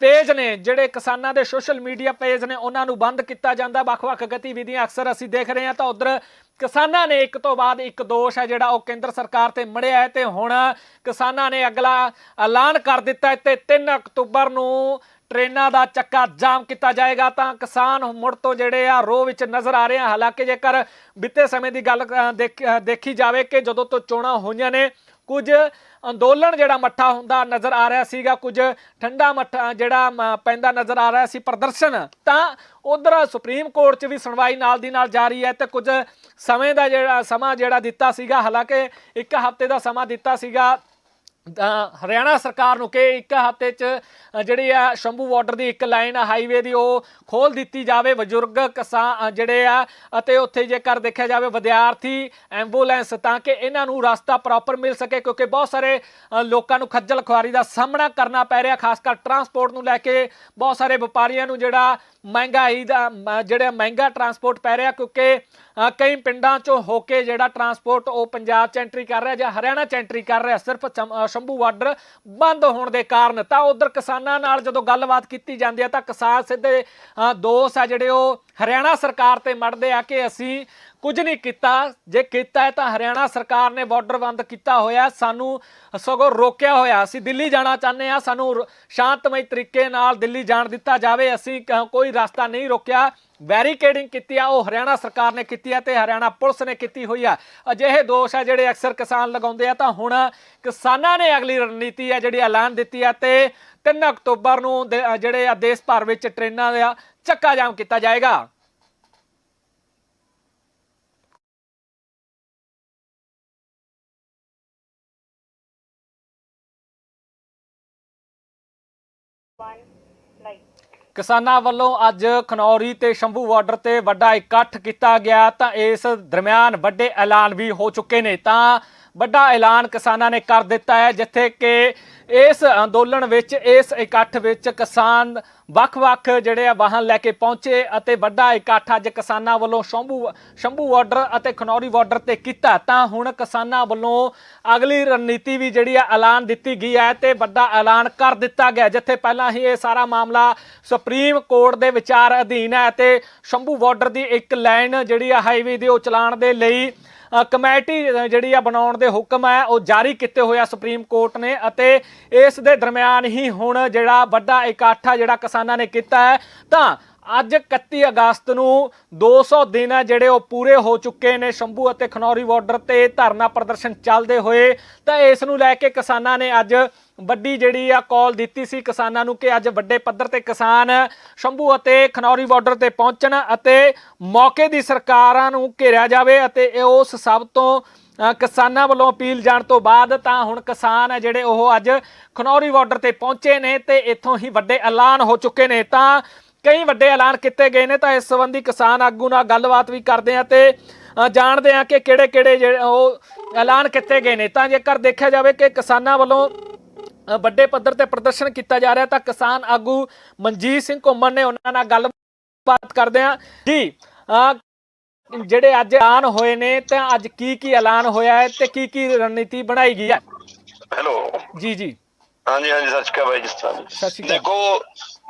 S2: ਪੇਜ ਨੇ, ਜਿਹੜੇ ਕਿਸਾਨਾਂ ਦੇ ਸੋਸ਼ਲ ਮੀਡੀਆ ਪੇਜ ਨੇ, ਉਹਨਾਂ ਨੂੰ ਬੰਦ ਕੀਤਾ ਜਾਂਦਾ। ਵੱਖ-ਵੱਖ ਗਤੀਵਿਧੀਆਂ ਅਕਸਰ ਅਸੀਂ ਦੇਖ ਰਹੇ ਹਾਂ। ਤਾਂ ਉਧਰ ਕਿਸਾਨਾਂ ਨੇ ਇੱਕ ਤੋਂ ਬਾਅਦ ਇੱਕ ਦੋਸ਼ ਹੈ ਜਿਹੜਾ ਉਹ ਕੇਂਦਰ ਸਰਕਾਰ ਤੇ ਮੜਿਆ ਹੈ ਤੇ ਹੁਣ ਕਿਸਾਨਾਂ ਨੇ ਅਗਲਾ ਐਲਾਨ ਕਰ ਦਿੱਤਾ ਹੈ ਤੇ 3 ਅਕਤੂਬਰ ਨੂੰ ਟ੍ਰੇਨਾਂ ਦਾ ਚੱਕਾ ਜਾਮ ਕੀਤਾ ਜਾਏਗਾ। ਤਾਂ ਕਿਸਾਨ ਮੁੜ ਤੋਂ ਜਿਹੜੇ ਆ, ਰੋਹ ਵਿੱਚ ਨਜ਼ਰ ਆ ਰਹੇ ਆ ਹਾਲਾਂਕਿ ਜੇਕਰ ਬੀਤੇ ਸਮੇਂ ਦੀ ਗੱਲ ਦੇਖ- ਦੇਖੀ ਜਾਵੇ ਕਿ ਜਦੋਂ ਤੋਂ ਚੋਣਾਂ ਹੋਈਆਂ ਨੇ ਕੁਝ ਅੰਦੋਲਨ ਜਿਹੜਾ ਮੱਠਾ ਹੁੰਦਾ ਨਜ਼ਰ ਆ ਰਿਹਾ ਸੀਗਾ ਕੁਝ ਠੰਡਾ ਮੱਠਾ ਜਿਹੜਾ ਮ, ਪੈਂਦਾ ਨਜ਼ਰ ਆ ਰਿਹਾ ਸੀ ਪ੍ਰਦਰਸ਼ਨ ਤਾਂ ਉਧਰ ਸੁਪਰੀਮ ਕੋਰਟ 'ਚ ਵੀ ਸੁਣਵਾਈ ਨਾਲ ਦੀ ਨਾਲ ਜਾਰੀ ਹੈ ਤੇ ਕੁਝ ਸਮੇਂ ਦਾ ਜਿਹੜਾ ਸਮਾਂ ਜਿਹੜਾ ਦਿੱਤਾ ਸੀਗਾ ਹਾਲਾਂਕਿ ਇੱਕ ਹਫ਼ਤੇ ਦਾ ਸਮਾਂ ਦਿੱਤਾ ਸੀਗਾ ਹਰਿਆਣਾ ਸਰਕਾਰ ਨੂੰ ਕਿ ਇੱਕ ਹਫ਼ਤੇ 'ਚ ਜਿਹੜੀ ਆ ਸ਼ੰਭੂ ਬਾਰਡਰ ਦੀ ਇੱਕ ਲਾਈਨ ਹਾਈਵੇ ਦੀ, ਉਹ ਖੋਲ ਦਿੱਤੀ ਜਾਵੇ। ਬਜ਼ੁਰਗ, ਕਿਸਾਨ ਜਿਹੜੇ ਆ, ਅਤੇ ਉੱਥੇ ਜੇਕਰ ਦੇਖਿਆ ਜਾਵੇ ਵਿਦਿਆਰਥੀ ਐਂਬੂਲੈਂਸ ਤਾਂ ਕਿ ਇਹਨਾਂ ਨੂੰ ਰਸਤਾ ਪ੍ਰੋਪਰ ਮਿਲ ਸਕੇ, ਕਿਉਂਕਿ ਬਹੁਤ ਸਾਰੇ ਲੋਕਾਂ ਨੂੰ ਖੱਜਲ ਖੁਆਰੀ ਦਾ ਸਾਹਮਣਾ ਕਰਨਾ ਪੈ ਰਿਹਾ, ਖਾਸ ਕਰ ਟਰਾਂਸਪੋਰਟ ਨੂੰ ਲੈ ਕੇ। ਬਹੁਤ ਸਾਰੇ ਵਪਾਰੀਆਂ ਨੂੰ ਜਿਹੜਾ ਮਹਿੰਗਾਈ ਦਾ, ਮ- ਜਿਹੜਾ ਮਹਿੰਗਾ ਟਰਾਂਸਪੋਰਟ ਪੈ ਰਿਹਾ ਕਿਉਂਕਿ ਕਈ ਪਿੰਡਾਂ ਚੋਂ ਹੋ ਕੇ ਜਿਹੜਾ ਟਰਾਂਸਪੋਰਟ ਉਹ ਪੰਜਾਬ 'ਚ ਐਂਟਰੀ ਕਰ ਰਿਹਾ ਜਾਂ ਹਰਿਆਣਾ 'ਚ ਐਂਟਰੀ ਕਰ ਰਿਹਾ, ਸਿਰਫ ਚਮ- ਸ਼ੰਭੂ ਬਾਰਡਰ ਬੰਦ ਹੋਣ ਦੇ ਕਾਰਨ। ਤਾਂ ਉਧਰ ਕਿਸਾਨਾਂ ਨਾਲ ਜਦੋਂ ਗੱਲਬਾਤ ਕੀਤੀ ਜਾਂਦੀ ਹੈ ਤਾਂ ਕਿਸਾਨ ਸਿੱਧੇ ਦੋਸ਼ ਆ ਜਿਹੜੇ ਉਹ ਹਰਿਆਣਾ ਸਰਕਾਰ ਤੇ ਮੜਦੇ ਆ ਕਿ ਅਸੀਂ ਕੁਝ ਨਹੀਂ ਕੀਤਾ। ਜੇ ਕੀਤਾ ਹੈ ਤਾਂ ਹਰਿਆਣਾ ਸਰਕਾਰ ਨੇ ਬਾਰਡਰ ਬੰਦ ਕੀਤਾ ਹੋਇਆ ਸਾਨੂੰ ਸਗੋਂ ਰੋਕਿਆ ਹੋਇਆ। ਅਸੀਂ ਦਿੱਲੀ ਜਾਣਾ ਚਾਹੁੰਦੇ ਆ ਸਾਨੂੰ ਸ਼ਾਂਤਮਈ ਤਰੀਕੇ ਨਾਲ ਦਿੱਲੀ ਜਾਣ ਦਿੱਤਾ ਜਾਵੇ। ਅਸੀਂ ਕ- ਕੋਈ ਰਸਤਾ ਨਹੀਂ ਰੋਕਿਆ। ਬੈਰੀਕੇਡਿੰਗ ਕੀਤੀ ਆ, ਉਹ ਹਰਿਆਣਾ ਸਰਕਾਰ ਨੇ ਕੀਤੀ ਆ ਤੇ ਹਰਿਆਣਾ ਪੁਲਿਸ ਨੇ ਕੀਤੀ ਹੋਈ ਆ। ਅਜਿਹੇ ਦੋਸ਼ ਆ ਜਿਹੜੇ ਅਕਸਰ ਕਿਸਾਨ ਲਗਾਉਂਦੇ ਆ। ਤਾਂ ਹੁਣ ਕਿਸਾਨਾਂ ਨੇ ਅਗਲੀ ਰਣਨੀਤੀ ਆ ਜਿਹੜੀ ਐਲਾਨ ਦਿੱਤੀ ਆ ਤੇ 3 ਅਕਤੂਬਰ ਨੂੰ ਦੇ- ਜਿਹੜੇ ਆ ਦੇਸ਼ ਭਰ ਵਿੱਚ ਟ੍ਰੇਨਾਂ ਦਾ ਚੱਕਾ ਜਾਮ ਕੀਤਾ ਜਾਏਗਾ। ਕਿਸਾਨਾਂ ਵੱਲੋਂ ਅੱਜ ਖਨੌਰੀ ਤੇ ਸ਼ੰਭੂ ਬਾਰਡਰ ਤੇ ਵੱਡਾ ਇਕੱਠ ਕੀਤਾ ਗਿਆ ਤਾਂ ਇਸ ਦਰਮਿਆਨ ਵੱਡੇ ਐਲਾਨ ਵੀ ਹੋ ਚੁੱਕੇ ਨੇ। ਤਾਂ ਵੱਡਾ ਐਲਾਨ ਕਿਸਾਨਾਂ ਨੇ ਕਰ ਦਿੱਤਾ ਹੈ, ਜਿੱਥੇ ਕਿ ਇਸ ਅੰਦੋਲਨ ਵਿੱਚ, ਇਸ ਇਕੱਠ ਵਿੱਚ ਕਿਸਾਨ ਵੱਖ-ਵੱਖ ਜਿਹੜੇ ਆ ਵਾਹਨ ਲੈ ਕੇ ਪਹੁੰਚੇ ਅਤੇ ਵੱਡਾ ਇਕੱਠ ਅੱਜ ਕਿਸਾਨਾਂ ਵੱਲੋਂ ਸ਼ੰਭੂ ਸ਼ੰਭੂ ਬਾਰਡਰ ਅਤੇ ਖਨੌਰੀ ਬਾਰਡਰ ਤੇ ਕੀਤਾ। ਤਾਂ ਹੁਣ ਕਿਸਾਨਾਂ ਵੱਲੋਂ ਅਗਲੀ ਰਣਨੀਤੀ ਵੀ ਜਿਹੜੀ ਆ ਐਲਾਨ ਦਿੱਤੀ ਗਈ ਹੈ ਤੇ ਵੱਡਾ ਐਲਾਨ ਕਰ ਦਿੱਤਾ ਗਿਆ, ਜਿੱਥੇ ਪਹਿਲਾਂ ਹੀ ਇਹ ਸਾਰਾ ਮਾਮਲਾ ਸੁਪਰੀਮ ਕੋਰਟ ਦੇ ਵਿਚਾਰ ਅਧੀਨ ਹੈ ਅਤੇ ਸ਼ੰਭੂ ਬਾਰਡਰ ਦੀ ਇੱਕ ਲਾਈਨ ਜਿਹੜੀ ਆ ਹਾਈਵੇ ਦੀ ਉਹ ਚਲਾਉਣ ਦੇ ਲਈ ਕਮੇਟੀ ਜਿਹੜੀ ਆ ਬਣਾਉਣ ਦੇ ਹੁਕਮ ਹੈ, ਉਹ ਜਾਰੀ ਕੀਤੇ ਹੋਏ ਆ ਸੁਪਰੀਮ ਕੋਰਟ ਨੇ ਅਤੇ ਇਸ ਦੇ ਦਰਮਿਆਨ ਹੀ ਹੁਣ ਜਿਹੜਾ ਵੱਡਾ ਇਕੱਠ ਆ ਜਿਹੜਾ ਕਿਸਾਨਾਂ ਨੇ ਕੀਤਾ ਹੈ, ਤਾਂ ਅੱਜ 31 ਅਗਸਤ ਨੂੰ 200 ਦਿਨ ਆ ਜਿਹੜੇ ਉਹ ਪੂਰੇ ਹੋ ਚੁੱਕੇ ਨੇ ਸ਼ੰਭੂ ਅਤੇ ਖਨੌਰੀ ਬਾਰਡਰ ਤੇ ਧਰਨਾ ਪ੍ਰਦਰਸ਼ਨ ਚੱਲਦੇ ਹੋਏ। ਤਾਂ ਇਸ ਨੂੰ ਲੈ ਕੇ ਕਿਸਾਨਾਂ ਨੇ ਅੱਜ ਵੱਡੀ ਜਿਹੜੀ ਆ ਕਾਲ ਦਿੱਤੀ ਸੀ ਕਿਸਾਨਾਂ ਨੂੰ ਕਿ ਅੱਜ ਵੱਡੇ ਪੱਧਰ ਤੇ ਕਿਸਾਨ ਸ਼ੰਭੂ ਅਤੇ ਖਨੌਰੀ ਬਾਰਡਰ ਤੇ ਪਹੁੰਚਣ ਅਤੇ ਮੌਕੇ ਦੀ ਸਰਕਾਰਾਂ ਨੂੰ ਘੇਰਿਆ ਜਾਵੇ ਅਤੇ ਇਹ ਉਸ ਸਭ ਤੋਂ ਕਿਸਾਨਾਂ ਵੱਲੋਂ ਅਪੀਲ ਜਾਣ ਤੋਂ ਬਾਅਦ ਤਾਂ ਹੁਣ ਕਿਸਾਨ ਹੈ ਜਿਹੜੇ ਉਹ ਅੱਜ ਖਨੌਰੀ ਬਾਰਡਰ ਤੇ ਪਹੁੰਚੇ ਨੇ ਤੇ ਇੱਥੋਂ ਹੀ ਵੱਡੇ ਐਲਾਨ ਹੋ ਚੁੱਕੇ ਨੇ। ਤਾਂ ਕਈ ਵੱਡੇ ਐਲਾਨ ਕੀਤੇ ਗਏ ਨੇ ਤਾਂ ਇਸ ਸੰਬੰਧੀ ਕਿਸਾਨ ਆਗੂ ਨਾਲ ਗੱਲਬਾਤ ਵੀ ਕਰਦੇ ਆ ਤੇ ਜਾਣਦੇ ਆ ਕਿ ਕਿਹੜੇ ਕਿਹੜੇ ਜਿਹੜੇ ਉਹ ਐਲਾਨ ਕੀਤੇ ਗਏ ਨੇ। ਤਾਂ ਜੇਕਰ ਦੇਖਿਆ ਜਾਵੇ ਕਿ ਕਿਸਾਨਾਂ ਵੱਲੋਂ ਵੱਡੇ ਪੱਧਰ ਤੇ ਪ੍ਰਦਰਸ਼ਨ ਕੀਤਾ ਜਾ ਰਿਹਾ ਤਾਂ ਕਿਸਾਨ ਆਗੂ ਮਨਜੀਤ ਸਿੰਘ ਘੁੰਮਣ ਨੇ ਉਹਨਾਂ ਨਾਲ ਗੱਲਬਾਤ ਕਰਦੇ ਆ। ਜੀ ਜਿਹੜੇ ਅੱਜ ਐਲਾਨ ਹੋਏ ਨੇ ਤਾਂ ਅੱਜ ਕੀ ਕੀ ਐਲਾਨ ਹੋਇਆ ਹੈ ਤੇ ਕੀ ਕੀ ਰਣਨੀਤੀ ਬਣਾਈ ਗਈ ਹੈ?
S3: ਹੈਲੋ।
S2: ਜੀ ਜੀ।
S3: ਹਾਂਜੀ ਹਾਂਜੀ ਸਤਿ ਸ਼੍ਰੀ ਅਕਾਲ ਬਾਈ ਜਸਤਾਨ
S2: ਸਤਿ ਸ਼੍ਰੀ ਅਕਾਲ।
S3: ਦੇਖੋ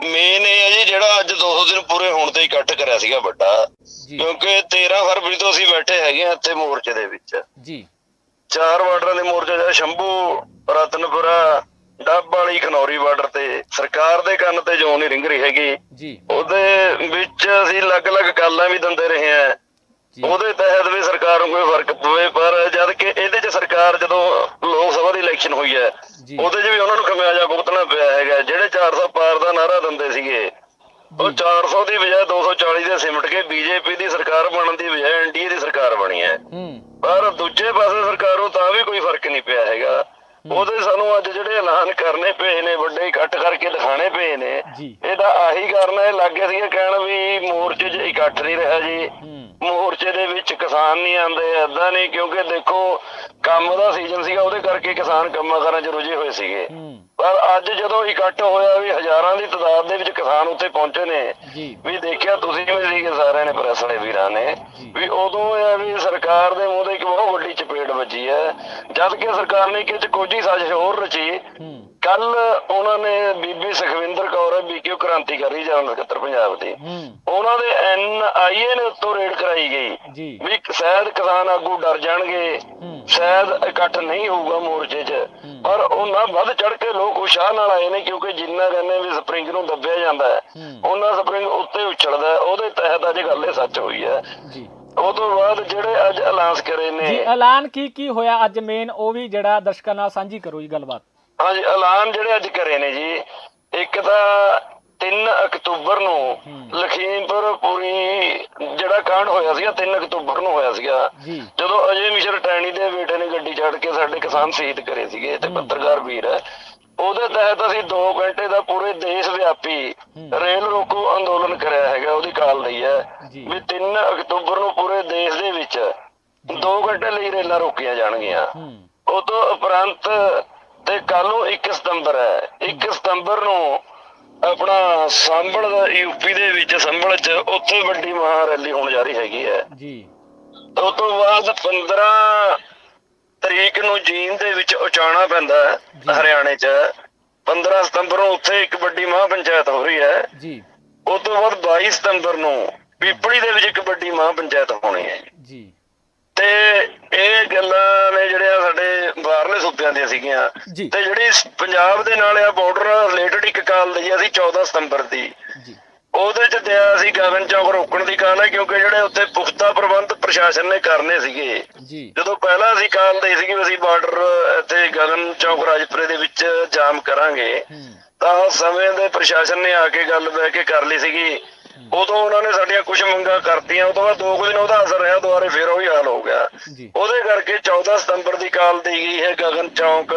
S3: ਮੇਨ ਇਹ ਹੈ ਜੀ ਜਿਹੜਾ ਅੱਜ 200 ਦਿਨ ਪੂਰੇ ਹੋਣ ਤੇ ਇਕੱਠ ਕਰਿਆ ਸੀਗਾ ਵੱਡਾ।
S2: ਜੀ।
S3: ਕਿਉਂਕਿ 13 ਫਰਵਰੀ ਤੋਂ ਅਸੀਂ ਬੈਠੇ ਹੈਗੇ ਆ ਇੱਥੇ ਮੋਰਚੇ ਦੇ ਵਿੱਚ।
S2: ਜੀ।
S3: ਚਾਰ ਬਾਰਡਰਾਂ ਦੇ ਮੋਰਚੇ ਦਾ ਸ਼ੰਭੂ ਰਤਨਪੁਰਾ ਡੱਬ ਵਾਲੀ ਖਨੌਰੀ ਬਾਰਡਰ ਤੇ। ਸਰਕਾਰ ਦੇ ਕੰਨ ਤੇ ਜੋ ਨਹੀਂ ਰਿੰਗ ਰਹੀ ਹੈਗੀ।
S2: ਜੀ।
S3: ਉਹਦੇ ਵਿੱਚ ਅਸੀਂ ਅਲੱਗ-ਅਲੱਗ ਕਾਲਾਂ ਵੀ ਦਿੰਦੇ ਰਹੇ ਆ ਉਹਦੇ ਤਹਿਤ ਵੀ ਸਰਕਾਰ ਨੂੰ ਕੋਈ ਫ਼ਰਕ ਪਵੇ ਪਰ ਜਦ ਕਿ ਇਹਦੇ 'ਚ ਸਰਕਾਰ ਜਦੋਂ ਲੋਕ ਸਭਾ ਦੀ ਇਲੈਕਸ਼ਨ ਹੋਈ ਹੈ ਉਹਦੇ 'ਚ ਵੀ ਉਹਨਾਂ ਨੂੰ ਖਮਿਆਜਾ ਭੁਗਤਣਾ ਪਿਆ ਹੈਗਾ। ਜਿਹੜੇ 400 ਪਾਰ ਦਾ ਨਾਰਾ ਦਿੰਦੇ ਸੀਗੇ ਉਹ 400 ਦੀ ਬਜਾਏ 240 ਦੇ ਸਿਮਟ ਕੇ ਬੀਜੇਪੀ ਦੀ ਸਰਕਾਰ ਬਣਨ ਦੀ ਬਜਾਏ ਐਨਡੀਏ ਦੀ ਸਰਕਾਰ ਬਣੀ ਹੈ।
S2: ਹੂੰ।
S3: ਪਰ ਦੂਜੇ ਪਾਸੇ ਸਰਕਾਰ ਨੂੰ ਤਾਂ ਵੀ ਕੋਈ ਫ਼ਰਕ ਨਹੀਂ ਪਿਆ ਹੈਗਾ। ਉਹਦੇ ਸਾਨੂੰ ਅੱਜ ਜਿਹੜੇ ਐਲਾਨ ਕਰਨੇ ਪਏ ਨੇ ਵੱਡੇ ਇਕੱਠ ਕਰਕੇ ਦਿਖਾਣੇ ਪਏ ਨੇ ਇਹਦਾ ਆਹੀ ਕਾਰਨ ਹੈ ਲੱਗੇ ਸੀਗਾ ਕਹਿਣ ਵੀ ਮੋਰਚੇ 'ਚ ਇਕੱਠ ਨਹੀਂ ਰਿਹਾ ਜੀ। ਮੋਰਚੇ ਦੇ ਵਿੱਚ ਕਿਸਾਨ ਨਹੀਂ ਆਂਦੇ ਐਦਾਂ ਨਹੀਂ ਕਿਉਂਕਿ ਦੇਖੋ ਕੰਮ ਦਾ ਸੀਜ਼ਨ ਸੀਗਾ ਉਹਦੇ ਕਰਕੇ ਕਿਸਾਨ ਕੰਮਾਂ ਕਾਰਾਂ 'ਚ ਰੁੱਝੇ ਹੋਏ ਸੀਗੇ। ਪਰ ਅੱਜ ਜਦੋਂ ਇਕੱਠ ਹੋਇਆ ਵੀ ਹਜ਼ਾਰਾਂ ਦੀ ਤਾਦਾਦ ਦੇ ਵਿੱਚ ਕਿਸਾਨ ਉੱਥੇ ਪਹੁੰਚੇ ਨੇ ਵੀ ਦੇਖਿਆ ਤੁਸੀਂ ਵੀ ਸੀਗੇ ਸਾਰਿਆਂ ਨੇ ਪ੍ਰੈਸ ਵਾਲੇ ਵੀਰਾਂ ਨੇ। ਵੀ ਉਦੋਂ ਇਹ ਵੀ ਸਰਕਾਰ ਦੇ ਮੂੰਹ ਤੇ ਇੱਕ ਬਹੁਤ ਵੱਡੀ ਚਪੇੜ ਵੱਜੀ ਹੈ ਜਦ ਕਿ ਸਰਕਾਰ ਨੇ ਕਿ ਚ ਕੁਝ ਹੀ ਸਾਜ਼ਿਸ਼ ਹੋਰ ਰਚੀ ਕੱਲ ਉਹਨਾਂ ਨੇ ਬੀਬੀ ਸੁਖਵਿੰਦਰ ਕੌਰ ਬੀਕੀਓ ਕ੍ਰਾਂਤੀਕਾਰੀ ਜਨਰਲ ਸਕੱਤਰ ਪੰਜਾਬ ਦੀ। ਉਹਨਾਂ ਦੇ ਐਨਆਈਏ ਨੇ ਉੱਤੋਂ ਰੇਡ ਕਰਾਈ ਗਈ
S2: ਜੀ।
S3: ਵੀ ਸ਼ਾਇਦ ਕਿਸਾਨ ਆਗੂ ਡਰ ਜਾਣਗੇ ਸ਼ਾਇਦ ਇਕੱਠ ਨਹੀਂ ਹੋਊਗਾ ਮੋਰਚੇ 'ਚ। ਪਰ ਉਹਨਾਂ ਵੱਧ ਚੜ ਕੇ ਲੋਕ ਉਸ਼ਾਹ ਨਾਲ ਆਏ ਨੇ ਕਿਉਂਕਿ ਜਿੰਨਾ ਕਹਿੰਦੇ ਵੀ ਸਪਰਿੰਗ ਨੂੰ ਦੱਬਿਆ ਜਾਂਦਾ ਹੈ ਉਹਨਾਂ ਸਪਰਿੰਗ ਉੱਤੇ ਉਛਲਦਾ ਹੈ ਉਹਦੇ ਤਹਿਤ ਅੱਜ ਗੱਲ ਇਹ ਸੱਚ ਹੋਈ ਹੈ।
S2: ਜੀ।
S3: ਉਹ ਤੋਂ ਬਾਅਦ ਜਿਹੜੇ ਅੱਜ ਐਲਾਨ ਕਰੇ
S2: ਜੀ
S3: ਨੇ
S2: ਐਲਾਨ ਕੀ ਕੀ ਹੋਇਆ? ਅੱਜ ਮੇਨ ਉਹ ਵੀ ਜਿਹੜਾ ਦਰਸ਼ਕਾਂ ਨਾਲ ਸਾਂਝੀ ਕਰੋ ਜੀ ਗੱਲਬਾਤ।
S3: ਹਾਂਜੀ ਐਲਾਨ ਜਿਹੜੇ ਅੱਜ ਕਰੇ ਨੇ ਜੀ ਇੱਕ ਤਾਂ 3 ਅਕਤੂਬਰ ਨੂੰ ਲਖੀਮਪੁਰ ਪੂਰੀ ਜਿਹੜਾ ਕਾਂਡ ਹੋਇਆ ਸੀਗਾ 3 ਅਕਤੂਬਰ ਨੂੰ ਹੋਇਆ ਸੀਗਾ। ਜਦੋਂ ਅਜੇ ਮਿਸ਼ਰ ਟੈਣੀ ਦੇ ਬੇਟੇ ਨੇ ਗੱਡੀ ਛੱਡ ਕੇ ਸਾਡੇ ਕਿਸਾਨ ਸ਼ਹੀਦ ਕਰੇ ਸੀਗੇ ਤੇ ਪੱਤਰਕਾਰ ਵੀਰ ਹੈ। ਉਹਦੇ ਤਹਿਤ ਅਸੀਂ 2 ਘੰਟੇ ਦਾ ਪੂਰੇ ਦੇਸ਼ ਵਿਆਪੀ ਰੇਲ ਰੋਕੋ ਅੰਦੋਲਨ ਕਰਿਆ ਹੈਗਾ ਉਹਦੀ ਕਾਲ ਲਈ ਹੈ। ਵੀ 3 ਅਕਤੂਬਰ ਨੂੰ ਪੂਰੇ ਦੇਸ਼ ਦੇ ਵਿੱਚ 2 ਘੰਟੇ ਲਈ ਰੇਲਾਂ ਰੋਕੀਆਂ ਜਾਣਗੀਆਂ। ਉਹ ਤੋਂ ਉਪਰੰਤ ਤੇ ਕੱਲ ਨੂੰ 1 ਸਤੰਬਰ ਹੈ। 1 ਸਤੰਬਰ ਨੂੰ ਆਪਣਾ ਸੰਭਲ ਦਾ ਯੂਪੀ ਦੇ ਵਿੱਚ ਸੰਭਲ ਚ ਉੱਥੇ ਵੱਡੀ ਮਹਾ ਰੈਲੀ ਹੋਣ ਜਾ ਰਹੀ ਹੈਗੀ ਹੈ।
S2: ਜੀ।
S3: ਉਸ ਤੋਂ ਬਾਅਦ 15 ਤਰੀਕ ਨੂੰ ਜੀਨ ਦੇ ਵਿੱਚ ਉਚਾਣਾ ਪੈਂਦਾ ਹੈ ਹਰਿਆਣੇ 'ਚ। 15 ਸਤੰਬਰ ਨੂੰ ਉੱਥੇ ਇੱਕ ਵੱਡੀ ਮਹਾ ਪੰਚਾਇਤ ਹੋ ਰਹੀ ਹੈ।
S2: ਜੀ।
S3: ਉਸ ਤੋਂ ਬਾਅਦ 22 ਸਤੰਬਰ ਨੂੰ ਪਿੱਪਲੀ ਦੇ ਵਿੱਚ ਇੱਕ ਵੱਡੀ ਮਹਾਂ ਪੰਚਾਇਤ ਹੋਣੀ ਹੈ।
S2: ਜੀ।
S3: ਤੇ ਇਹ ਗੱਲਾਂ ਨੇ ਜਿਹੜੀਆਂ ਸਾਡੇ ਬਾਹਰਲੇ ਸੂਬਿਆਂ ਦੀਆਂ ਸੀਗੀਆਂ। ਤੇ ਜਿਹੜੀ ਸ- ਪੰਜਾਬ ਦੇ ਨਾਲ ਆ ਬਾਰਡਰ ਰਿਲੇਟਡ ਇੱਕ ਕਾਲ ਲਈ ਅਸੀਂ 14 ਸਤੰਬਰ ਦੀ।
S2: ਜੀ।
S3: ਉਹਦੇ ਚ ਦਿਆ ਸੀ ਗਗਨ ਚੌਕ ਰੋਕਣ ਦੀ ਕਾਲ ਹੈ ਕਿਉਂਕਿ ਜਿਹੜੇ ਉੱਥੇ ਪੁਖਤਾ ਪ੍ਰਬੰਧ ਪ੍ਰਸ਼ਾਸਨ ਨੇ ਕਰਨੇ ਸੀਗੇ। ਜਦੋਂ ਪਹਿਲਾਂ ਅਸੀਂ ਕਾਲ ਦੇ ਸੀਗੇ ਵੀ ਅਸੀਂ ਬਾਰਡਰ ਇੱਥੇ ਗਗਨ ਚੌਕ ਰਾਜਪੁਰੇ ਦੇ ਵਿੱਚ ਜਾਮ ਕਰਾਂਗੇ। ਤਾਂ ਸਮੇਂ ਦੇ ਪ੍ਰਸ਼ਾਸਨ ਨੇ ਆ ਕੇ ਗੱਲ ਬਹਿ ਕੇ ਕਰ ਲਈ ਸੀਗੀ। ਉਦੋਂ ਉਹਨਾਂ ਨੇ ਸਾਡੀਆਂ ਕੁਝ ਮੰਗਾਂ ਕਰਤੀਆਂ ਉਹ ਤੋਂ ਬਾਅਦ ਦੋ ਕੁ ਦਿਨ ਉਹਦਾ ਅਸਰ ਰਿਹਾ ਦੁਬਾਰੇ ਫੇਰ ਉਹੀ ਹਾਲ ਹੋ ਗਿਆ। ਉਹਦੇ ਕਰਕੇ 14 ਸਤੰਬਰ ਦੀ ਕਾਲ ਦੇਈ ਗਈ ਹੈ ਗਗਨ ਚੌਕ।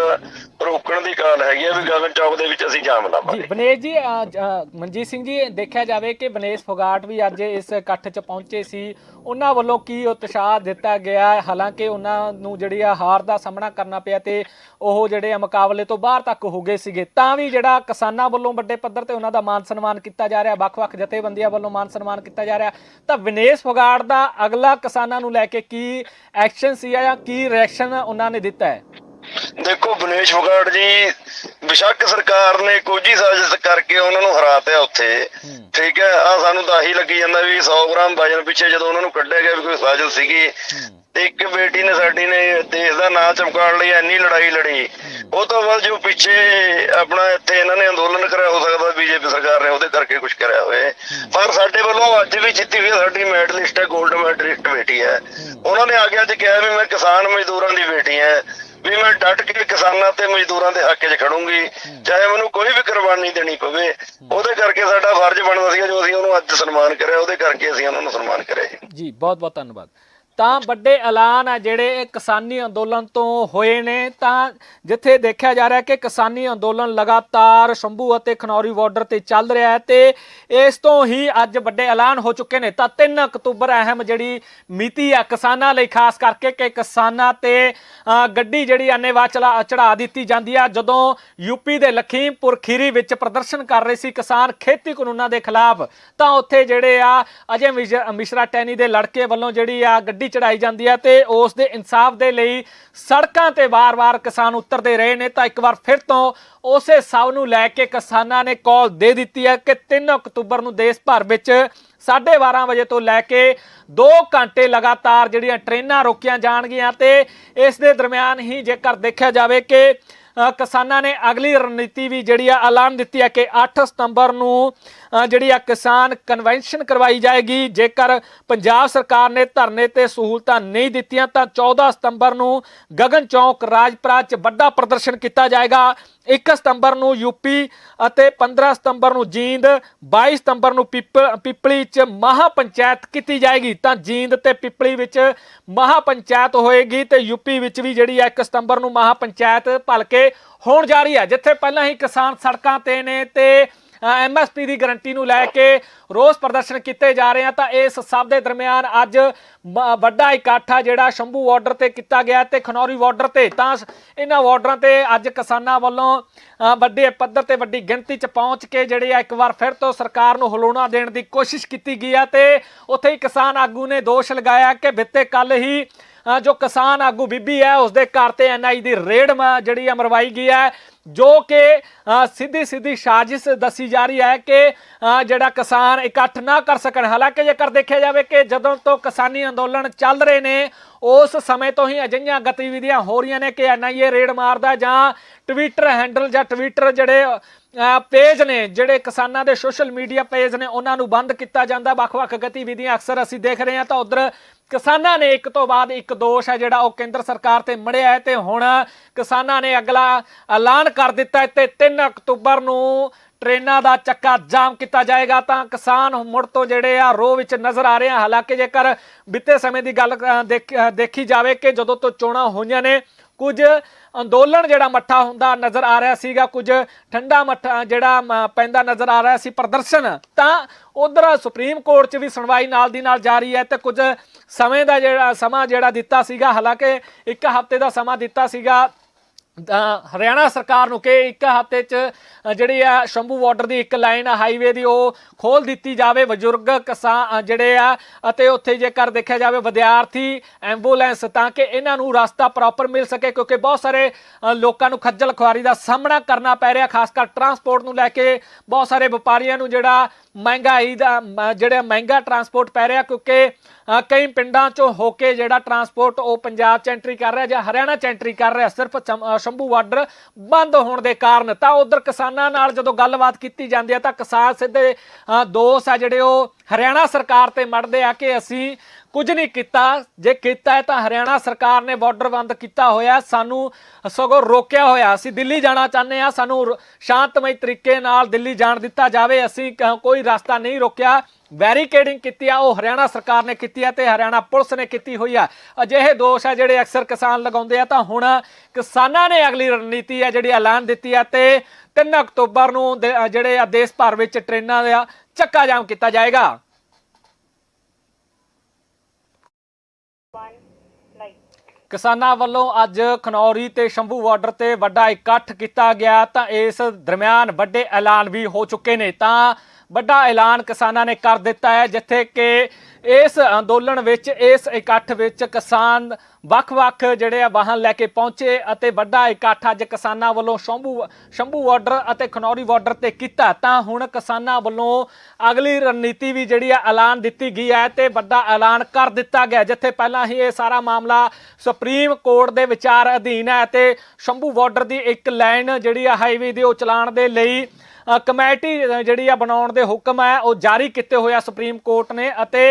S3: ਰੋਕਣ ਦੀ ਕਾਲ ਹੈਗੀ ਹੈ ਵੀ ਗਗਨ ਚੌਕ ਦੇ ਵਿੱਚ ਅਸੀਂ ਜਾਮ
S2: ਜੀ
S3: ਲਾਵਾਂਗੇ
S2: ਬਨੇਸ਼ ਜੀ ਅ, ਜ- ਅ, ਮਨਜੀਤ ਸਿੰਘ ਜੀ ਦੇਖਿਆ ਜਾਵੇ ਕਿ ਬਨੇਸ਼ ਫੋਗਾਟ ਵੀ ਅੱਜ ਇਸ ਇਕੱਠ 'ਚ ਪਹੁੰਚੇ ਸੀ। ਉਹਨਾਂ ਵੱਲੋਂ ਕੀ ਉਤਸ਼ਾਹ ਦਿੱਤਾ ਗਿਆ? ਹੈ? ਹਾਲਾਂਕਿ ਉਹਨਾਂ ਨੂੰ ਜਿਹੜੀ ਆ ਹਾਰ ਦਾ ਸਾਹਮਣਾ ਕਰਨਾ ਪਿਆ ਤੇ ਉਹ ਜਿਹੜੇ ਆ ਮੁਕਾਬਲੇ ਤੋਂ ਬਾਹਰ ਤੱਕ ਹੋ ਗਏ ਸੀਗੇ। ਤਾਂ ਵੀ ਜਿਹੜਾ ਕਿਸਾਨਾਂ ਵੱਲੋਂ ਵੱਡੇ ਪੱਧਰ ਤੇ ਉਹਨਾਂ ਦਾ ਮਾਨ ਸਨਮਾਨ ਕੀਤਾ ਜਾ ਰਿਹਾ ਵੱਖ-ਵੱਖ ਜਥੇਬੰਦੀਆਂ ਵੱਲੋਂ ਮਾਨ ਸਨਮਾਨ ਕੀਤਾ ਜਾ ਰਿਹਾ ਤਾਂ ਵਿਨੇਸ਼ ਫੋਗਾਟ ਦਾ ਅਗਲਾ ਕਿਸਾਨਾਂ ਨੂੰ ਲੈ ਕੇ ਕੀ ਐਕਸ਼ਨ ਸੀ ਜਾਂ ਕੀ ਰਿਐਕਸ਼ਨ ਉਹਨਾਂ ਨੇ ਦਿੱਤਾ ਹੈ?
S3: ਦੇਖੋ ਬਨੇਸ਼ ਫਗਾੜ ਜੀ ਬਿਸ਼ੱਕ ਸਰਕਾਰ ਨੇ ਕੁਝ ਸਾਜ਼ਿਸ਼ ਕਰਕੇ ਉਹਨਾਂ ਨੂੰ ਹਰਾਤਿਆ ਉੱਥੇ। ਠੀਕ ਹੈ ਆ ਸਾਨੂੰ ਤਾਂ ਆਹੀ ਲੱਗੀ ਜਾਂਦਾ ਵੀ 100 ਗ੍ਰਾਮ ਵਜਨ ਪਿੱਛੇ ਜਦੋਂ ਉਹਨਾਂ ਨੂੰ ਕੱਢਿਆ ਗਿਆ ਵੀ ਕੋਈ ਸਾਜ਼ਿਸ਼ ਸੀਗੀ ਇੱਕ ਬੇਟੀ ਨੇ ਸਾਡੀ ਨੇ ਦੇਸ਼ ਦਾ ਨਾਂ ਚਮਕਾਉਣ ਲਈ ਇੰਨੀ ਲੜਾਈ ਲੜੀ। ਉਹ ਤੋਂ ਬਾਅਦ ਜੋ ਪਿੱਛੇ ਆਪਣਾ ਇੱਥੇ ਇਹਨਾਂ ਨੇ ਅੰਦੋਲਨ ਕਰਿਆ ਹੋ ਸਕਦਾ ਬੀਜੇਪੀ ਸਰਕਾਰ ਨੇ ਉਹਦੇ ਕਰਕੇ ਕੁਝ ਕਰਿਆ ਹੋਵੇ। ਪਰ ਸਾਡੇ ਵੱਲੋਂ ਅੱਜ ਵੀ ਜਿੱਤੀ ਹੋਈ ਸਾਡੀ ਮੈਡਲਿਸਟ ਹੈ 골ਡ ਮੈਡਲਿਸਟ ਬੇਟੀ ਹੈ। ਉਹਨਾਂ ਨੇ ਆ ਕੇ ਅੱਜ ਕਿਹਾ ਵੀ ਮੈਂ ਕਿਸਾਨ ਮਜ਼ਦੂਰਾਂ ਦੀ ਬੇਟੀ ਹਾਂ। ਵੀ ਮੈਂ ਡਟ ਕੇ ਕਿਸਾਨਾਂ ਤੇ ਮਜ਼ਦੂਰਾਂ ਦੇ ਹੱਕ 'ਚ ਖੜੂੰਗੀ, ਚਾਹੇ ਮੈਨੂੰ ਕੋਈ ਵੀ ਕੁਰਬਾਨੀ ਦੇਣੀ ਪਵੇ, ਉਹਦੇ ਕਰਕੇ ਸਾਡਾ ਫਰਜ਼ ਬਣਦਾ ਸੀਗਾ ਜੋ ਅਸੀਂ ਉਹਨੂੰ ਅੱਜ ਸਨਮਾਨ ਕਰਿਆ, ਉਹਦੇ ਕਰਕੇ ਅਸੀਂ ਉਹਨਾਂ ਨੂੰ ਸਨਮਾਨ ਕਰਿਆ ਜੀ।
S2: ਜੀ ਬਹੁਤ ਬਹੁਤ ਧੰਨਵਾਦ। ਤਾਂ ਵੱਡੇ ਐਲਾਨ ਆ ਜਿਹੜੇ ਇਹ ਕਿਸਾਨੀ ਅੰਦੋਲਨ ਤੋਂ ਹੋਏ ਨੇ। ਤਾਂ ਜਿੱਥੇ ਦੇਖਿਆ ਜਾ ਰਿਹਾ ਕਿ ਕਿਸਾਨੀ ਅੰਦੋਲਨ ਲਗਾਤਾਰ ਸ਼ੰਭੂ ਅਤੇ ਖਨੌਰੀ ਬਾਰਡਰ ਤੇ ਚੱਲ ਰਿਹਾ ਹੈ ਤੇ ਇਸ ਤੋਂ ਹੀ ਅੱਜ ਵੱਡੇ ਐਲਾਨ ਹੋ ਚੁੱਕੇ ਨੇ। ਤਾਂ 3 ਅਕਤੂਬਰ ਅਹਿਮ ਜਿਹੜੀ ਮਿਤੀ ਆ ਕਿਸਾਨਾਂ ਲਈ, ਖਾਸ ਕਰਕੇ ਕਿ ਕਿਸਾਨਾਂ ਤੇ ਗੱਡੀ ਜਿਹੜੀ ਆਨੇਵਾ ਚਲਾ ਚੜਾ ਦਿੱਤੀ ਜਾਂਦੀ ਆ। ਜਦੋਂ ਯੂਪੀ ਦੇ ਲਖੀਮਪੁਰ ਖੀਰੀ ਵਿੱਚ ਪ੍ਰਦਰਸ਼ਨ ਕਰ ਰਹੇ ਸੀ ਕਿਸਾਨ ਖੇਤੀ ਕਾਨੂੰਨਾਂ ਦੇ ਖਿਲਾਫ, ਤਾਂ ਉੱਥੇ ਜਿਹੜੇ ਆ ਅਜੇ ਮਿਸ਼- ਮਿਸ਼ਰਾ ਟੈਨੀ ਦੇ ਲੜਕੇ ਵੱਲੋਂ ਜਿਹੜੀ ਆ ਗੱਡੀ ਚੜਾਈ ਜਾਂਦੀ ਹੈ ਤੇ ਉਸ ਦੇ ਇਨਸਾਫ ਦੇ ਲਈ ਸੜਕਾਂ ਤੇ ਵਾਰ-ਵਾਰ ਕਿਸਾਨ ਉਤਰਦੇ ਰਹੇ ਨੇ। ਤਾਂ ਇੱਕ ਵਾਰ ਫਿਰ ਤੋਂ ਉਸੇ ਸਭ ਨੂੰ ਲੈ ਕੇ ਕਿਸਾਨਾਂ ਨੇ ਕਾਲ ਦੇ ਦਿੱਤੀ ਹੈ ਕਿ 3 ਅਕਤੂਬਰ ਨੂੰ ਦੇਸ਼ ਭਰ ਵਿੱਚ 12:30 ਵਜੇ ਤੋਂ ਲੈ ਕੇ 2 ਘੰਟੇ ਲਗਾਤਾਰ ਜਿਹੜੀਆਂ ਟ੍ਰੇਨਾਂ ਰੋਕੀਆਂ ਜਾਣਗੀਆਂ ਤੇ ਇਸ ਦੇ ਦਰਮਿਆਨ ਹੀ ਜੇਕਰ ਦੇਖਿਆ ਜਾਵੇ ਕਿ ਕਿਸਾਨਾਂ ਨੇ ਅਗਲੀ ਰਣਨੀਤੀ ਵੀ ਜਿਹੜੀ ਆ ਐਲਾਨ ਦਿੱਤੀ ਹੈ ਕਿ 8 ਸਤੰਬਰ ਨੂੰ ਜਿਹੜੀ ਆ ਕਿਸਾਨ ਕਨਵੈਨਸ਼ਨ ਕਰਵਾਈ ਜਾਏਗੀ। ਜੇਕਰ ਪੰਜਾਬ ਸਰਕਾਰ ਨੇ ਧਰਨੇ ਤੇ ਸਹੂਲਤਾਂ ਨਹੀਂ ਦਿੱਤੀਆਂ, ਤਾਂ 14 ਸਤੰਬਰ ਨੂੰ ਗਗਨ ਚੌਕ ਰਾਜਪੁਰਾ 'ਚ ਵੱਡਾ ਪ੍ਰਦਰਸ਼ਨ ਕੀਤਾ ਜਾਏਗਾ। 1 ਸਤੰਬਰ ਨੂੰ ਯੂਪੀ ਅਤੇ 15 ਸਤੰਬਰ ਨੂੰ ਜੀਂਦ 22 ਸਤੰਬਰ ਨੂੰ ਪਿੱਪ- ਪਿੱਪਲੀ 'ਚ ਮਹਾ ਪੰਚਾਇਤ ਕੀਤੀ ਜਾਏਗੀ। ਤਾਂ ਜੀਂਦ ਤੇ ਪਿੱਪਲੀ ਵਿੱਚ ਮਹਾ ਪੰਚਾਇਤ ਹੋਏਗੀ ਤੇ ਯੂਪੀ ਵਿੱਚ ਵੀ ਜਿਹੜੀ ਹੈ 1 ਸਤੰਬਰ ਨੂੰ ਮਹਾ ਪੰਚਾਇਤ ਭਲਕੇ ਹੋਣ ਜਾ ਰਹੀ ਹੈ ਜਿੱਥੇ ਪਹਿਲਾਂ ਹੀ ਕਿਸਾਨ ਸੜਕਾਂ ਤੇ ਨੇ ਤੇ ਐਮਐਸਪੀ ਦੀ ਗਾਰੰਟੀ ਨੂੰ ਲੈ ਕੇ ਰੋਸ ਪ੍ਰਦਰਸ਼ਨ ਕੀਤੇ ਜਾ ਰਹੇ ਆ ਤਾਂ ਇਸ ਸਭ ਦੇ ਦਰਮਿਆਨ ਅੱਜ ਮ- ਵੱਡਾ ਇਕੱਠ ਆ ਜਿਹੜਾ ਸ਼ੰਭੂ ਬਾਰਡਰ ਤੇ ਕੀਤਾ ਗਿਆ ਤੇ ਖਨੌਰੀ ਬਾਰਡਰ ਤੇ। ਤਾਂ ਸ- ਇਹਨਾਂ ਬਾਰਡਰਾਂ ਤੇ ਅੱਜ ਕਿਸਾਨਾਂ ਵੱਲੋਂ ਵੱਡੇ ਪੱਧਰ ਤੇ ਵੱਡੀ ਗਿਣਤੀ 'ਚ ਪਹੁੰਚ ਕੇ ਜਿਹੜੇ ਆ ਇੱਕ ਵਾਰ ਫਿਰ ਤੋਂ ਸਰਕਾਰ ਨੂੰ ਹਲੂਣਾ ਦੇਣ ਦੀ ਕੋਸ਼ਿਸ਼ ਕੀਤੀ ਗਈ ਆ ਤੇ ਉੱਥੇ ਹੀ ਕਿਸਾਨ ਆਗੂ ਨੇ ਦੋਸ਼ ਲਗਾਇਆ ਕਿ ਬਿੱਤੇ ਕੱਲ ਹੀ ਜੋ ਕਿਸਾਨ ਆਗੂ ਬੀਬੀ ਹੈ ਉਸ ਦੇ ਘਰ ਤੇ ਐਨਆਈ ਦੀ ਰੇਡ ਮ- ਜਿਹੜੀ ਆ ਮਰਵਾਈ ਗਈ ਹੈ, ਜੋ ਕਿ ਸਿੱਧੀ ਸਿੱਧੀ ਸਾਜ਼ਿਸ਼ ਦੱਸੀ ਜਾ ਰਹੀ ਹੈ ਕਿ ਜਿਹੜਾ ਕਿਸਾਨ ਇਕੱਠ ਨਾ ਕਰ ਸਕਣ। ਹਾਲਾਂਕਿ ਜੇਕਰ ਦੇਖਿਆ ਜਾਵੇ ਕਿ ਜਦੋਂ ਤੋਂ ਕਿਸਾਨੀ ਅੰਦੋਲਨ ਚੱਲ ਰਹੇ ਨੇ, ਉਸ ਸਮੇਂ ਤੋਂ ਹੀ ਅਜਿਹੀਆਂ ਗਤੀਵਿਧੀਆਂ ਹੋ ਰਹੀਆਂ ਨੇ ਕਿ ਐਨਆਈਏ ਰੇਡ ਮਾਰਦਾ ਜਾਂ ਟਵਿੱਟਰ ਹੈਂਡਲ ਜਾਂ ਟਵਿੱਟਰ ਜਿਹੜੇ ਪੇਜ ਨੇ, ਜਿਹੜੇ ਕਿਸਾਨਾਂ ਦੇ ਸੋਸ਼ਲ ਮੀਡੀਆ ਪੇਜ ਨੇ, ਉਹਨਾਂ ਨੂੰ ਬੰਦ ਕੀਤਾ ਜਾਂਦਾ। ਵੱਖ-ਵੱਖ ਗਤੀਵਿਧੀਆਂ ਅਕਸਰ ਅਸੀਂ ਦੇਖ ਰਹੇ ਹਾਂ ਤਾਂ ਉਧਰ ਕਿਸਾਨਾਂ ਨੇ ਇੱਕ ਤੋਂ ਬਾਅਦ ਇੱਕ ਦੋਸ਼ ਹੈ ਜਿਹੜਾ ਉਹ ਕੇਂਦਰ ਸਰਕਾਰ ਤੇ ਮੜਿਆ ਹੈ ਤੇ ਹੁਣ ਕਿਸਾਨਾਂ ਨੇ ਅਗਲਾ ਐਲਾਨ ਕਰ ਦਿੱਤਾ ਹੈ ਤੇ 3 ਅਕਤੂਬਰ ਨੂੰ ਟ੍ਰੇਨਾਂ ਦਾ ਚੱਕਾ ਜਾਮ ਕੀਤਾ ਜਾਏਗਾ ਤਾਂ ਕਿਸਾਨ ਮੁੜ ਤੋਂ ਜਿਹੜੇ ਆ ਰੋਹ ਵਿੱਚ ਨਜ਼ਰ ਆ ਰਹੇ ਆ ਹਾਲਾਂਕਿ ਜੇਕਰ ਬੀਤੇ ਸਮੇਂ ਦੀ ਗੱਲ ਦੇਖ- ਦੇਖੀ ਜਾਵੇ ਕਿ ਜਦੋਂ ਤੋਂ ਚੋਣਾਂ ਹੋਈਆਂ ਨੇ ਕੁਝ ਅੰਦੋਲਨ ਜਿਹੜਾ ਮੱਠਾ ਹੁੰਦਾ ਨਜ਼ਰ ਆ ਰਿਹਾ ਸੀਗਾ ਕੁਝ ਠੰਡਾ ਮੱਠਾ ਜਿਹੜਾ ਮ, ਪੈਂਦਾ ਨਜ਼ਰ ਆ ਰਿਹਾ ਸੀ ਪ੍ਰਦਰਸ਼ਨ ਤਾਂ ਉਧਰ ਸੁਪਰੀਮ ਕੋਰਟ 'ਚ ਵੀ ਸੁਣਵਾਈ ਨਾਲ ਦੀ ਨਾਲ ਜਾਰੀ ਹੈ ਤੇ ਕੁਝ ਸਮੇਂ ਦਾ ਜਿਹੜਾ ਸਮਾਂ ਜਿਹੜਾ ਦਿੱਤਾ ਸੀਗਾ ਹਾਲਾਂਕਿ ਇੱਕ ਹਫ਼ਤੇ ਦਾ ਸਮਾਂ ਦਿੱਤਾ ਸੀਗਾ ਹਰਿਆਣਾ ਸਰਕਾਰ ਨੂੰ ਕਿ ਇੱਕ ਹਫ਼ਤੇ 'ਚ ਜਿਹੜੀ ਆ ਸ਼ੰਭੂ ਬਾਰਡਰ ਦੀ ਇੱਕ ਲਾਈਨ ਹਾਈਵੇ ਦੀ, ਉਹ ਖੋਲ ਦਿੱਤੀ ਜਾਵੇ। ਬਜ਼ੁਰਗ, ਕਿਸਾਨ ਜਿਹੜੇ ਆ, ਅਤੇ ਉੱਥੇ ਜੇਕਰ ਦੇਖਿਆ ਜਾਵੇ ਵਿਦਿਆਰਥੀ ਐਂਬੂਲੈਂਸ ਤਾਂ ਕਿ ਇਹਨਾਂ ਨੂੰ ਰਸਤਾ ਪ੍ਰੋਪਰ ਮਿਲ ਸਕੇ, ਕਿਉਂਕਿ ਬਹੁਤ ਸਾਰੇ ਲੋਕਾਂ ਨੂੰ ਖੱਜਲ ਖੁਆਰੀ ਦਾ ਸਾਹਮਣਾ ਕਰਨਾ ਪੈ ਰਿਹਾ, ਖਾਸ ਕਰ ਟਰਾਂਸਪੋਰਟ ਨੂੰ ਲੈ ਕੇ। ਬਹੁਤ ਸਾਰੇ ਵਪਾਰੀਆਂ ਨੂੰ ਜਿਹੜਾ ਮਹਿੰਗਾਈ ਦਾ ਜਿਹੜਾ ਮਹਿੰਗਾ ਟਰਾਂਸਪੋਰਟ ਪੈ ਰਿਹਾ, ਕਿਉਂਕਿ ਕਈ ਪਿੰਡਾਂ ਚੋਂ ਹੋ ਕੇ ਜਿਹੜਾ ਟਰਾਂਸਪੋਰਟ ਉਹ ਪੰਜਾਬ ਚ ਐਂਟਰੀ ਕਰ ਰਿਹਾ ਜਾਂ ਹਰਿਆਣਾ ਚ ਐਂਟਰੀ ਕਰ ਰਿਹਾ, ਸਿਰਫ ਚਮ- ਸ਼ੰਭੂ ਬਾਰਡਰ ਬੰਦ ਹੋਣ ਦੇ ਕਾਰਨ। ਤਾਂ ਉਧਰ ਕਿਸਾਨਾਂ ਨਾਲ ਜਦੋਂ ਗੱਲਬਾਤ ਕੀਤੀ ਜਾਂਦੀ ਹੈ ਤਾਂ ਕਿਸਾਨ ਸਿੱਧੇ ਦੋਸ਼ ਆ ਜਿਹੜੇ ਉਹ ਹਰਿਆਣਾ ਸਰਕਾਰ ਤੇ ਮੜਦੇ ਆ ਕਿ ਅਸੀਂ ਕੁਝ ਨਹੀਂ ਕੀਤਾ। ਜੇ ਕੀਤਾ ਹੈ ਤਾਂ ਹਰਿਆਣਾ ਸਰਕਾਰ ਨੇ ਬਾਰਡਰ ਬੰਦ ਕੀਤਾ ਹੋਇਆ, ਸਾਨੂੰ ਸਗੋਂ ਰੋਕਿਆ ਹੋਇਆ। ਅਸੀਂ ਦਿੱਲੀ ਜਾਣਾ ਚਾਹੁੰਦੇ ਆ ਸਾਨੂੰ ਸ਼ਾਂਤਮਈ ਤਰੀਕੇ ਨਾਲ ਦਿੱਲੀ ਜਾਣ ਦਿੱਤਾ ਜਾਵੇ। ਅਸੀਂ ਕ- ਕੋਈ ਰਸਤਾ ਨਹੀਂ ਰੋਕਿਆ। ਬੈਰੀਕੇਡਿੰਗ ਕੀਤੀ ਆ, ਉਹ ਹਰਿਆਣਾ ਸਰਕਾਰ ਨੇ ਕੀਤੀ ਆ ਤੇ ਹਰਿਆਣਾ ਪੁਲਿਸ ਨੇ ਕੀਤੀ ਹੋਈ ਆ। ਅਜਿਹੇ ਦੋਸ਼ ਆ ਜਿਹੜੇ ਅਕਸਰ ਕਿਸਾਨ ਲਗਾਉਂਦੇ ਆ, ਤਾਂ ਹੁਣ ਕਿਸਾਨਾਂ ਨੇ ਅਗਲੀ ਰਣਨੀਤੀ ਆ ਜਿਹੜੀ ਐਲਾਨ ਦਿੱਤੀ ਆ ਤੇ 3 ਅਕਤੂਬਰ ਨੂੰ ਦੇ- ਜਿਹੜੇ ਆ ਦੇਸ਼ ਭਰ ਵਿੱਚ ਟ੍ਰੇਨਾਂ ਦਾ ਚੱਕਾ ਜਾਮ ਕੀਤਾ ਜਾਏਗਾ। ਕਿਸਾਨਾਂ ਵੱਲੋਂ ਅੱਜ ਖਨੌਰੀ ਤੇ ਸ਼ੰਭੂ ਬਾਰਡਰ ਤੇ ਵੱਡਾ ਇਕੱਠ ਕੀਤਾ ਗਿਆ, ਤਾਂ ਇਸ ਦਰਮਿਆਨ ਵੱਡੇ ਐਲਾਨ ਵੀ ਹੋ ਚੁੱਕੇ ਨੇ। ਤਾਂ ਵੱਡਾ ਐਲਾਨ ਕਿਸਾਨਾਂ ਨੇ ਕਰ ਦਿੱਤਾ ਹੈ, ਜਿੱਥੇ ਕਿ ਇਸ ਅੰਦੋਲਨ ਵਿੱਚ, ਇਸ ਇਕੱਠ ਵਿੱਚ ਕਿਸਾਨ ਵੱਖ-ਵੱਖ ਜਿਹੜੇ ਆ ਵਾਹਨ ਲੈ ਕੇ ਪਹੁੰਚੇ ਅਤੇ ਵੱਡਾ ਇਕੱਠ ਅੱਜ ਕਿਸਾਨਾਂ ਵੱਲੋਂ ਸ਼ੰਭੂ ਸ਼ੰਭੂ ਬਾਰਡਰ ਅਤੇ ਖਨੌਰੀ ਬਾਰਡਰ ਤੇ ਕੀਤਾ। ਤਾਂ ਹੁਣ ਕਿਸਾਨਾਂ ਵੱਲੋਂ ਅਗਲੀ ਰਣਨੀਤੀ ਵੀ ਜਿਹੜੀ ਆ ਐਲਾਨ ਦਿੱਤੀ ਗਈ ਹੈ ਤੇ ਵੱਡਾ ਐਲਾਨ ਕਰ ਦਿੱਤਾ ਗਿਆ, ਜਿੱਥੇ ਪਹਿਲਾਂ ਹੀ ਇਹ ਸਾਰਾ ਮਾਮਲਾ ਸੁਪਰੀਮ ਕੋਰਟ ਦੇ ਵਿਚਾਰ ਅਧੀਨ ਹੈ ਤੇ ਸ਼ੰਭੂ ਬਾਰਡਰ ਦੀ ਇੱਕ ਲਾਈਨ ਜਿਹੜੀ ਆ ਹਾਈਵੇ ਦੀ ਉਹ ਚਲਾਉਣ ਦੇ ਲਈ ਕਮੇਟੀ ਜਿਹੜੀ ਆ ਬਣਾਉਣ ਦੇ ਹੁਕਮ ਹੈ, ਉਹ ਜਾਰੀ ਕੀਤੇ ਹੋਏ ਆ ਸੁਪਰੀਮ ਕੋਰਟ ਨੇ ਅਤੇ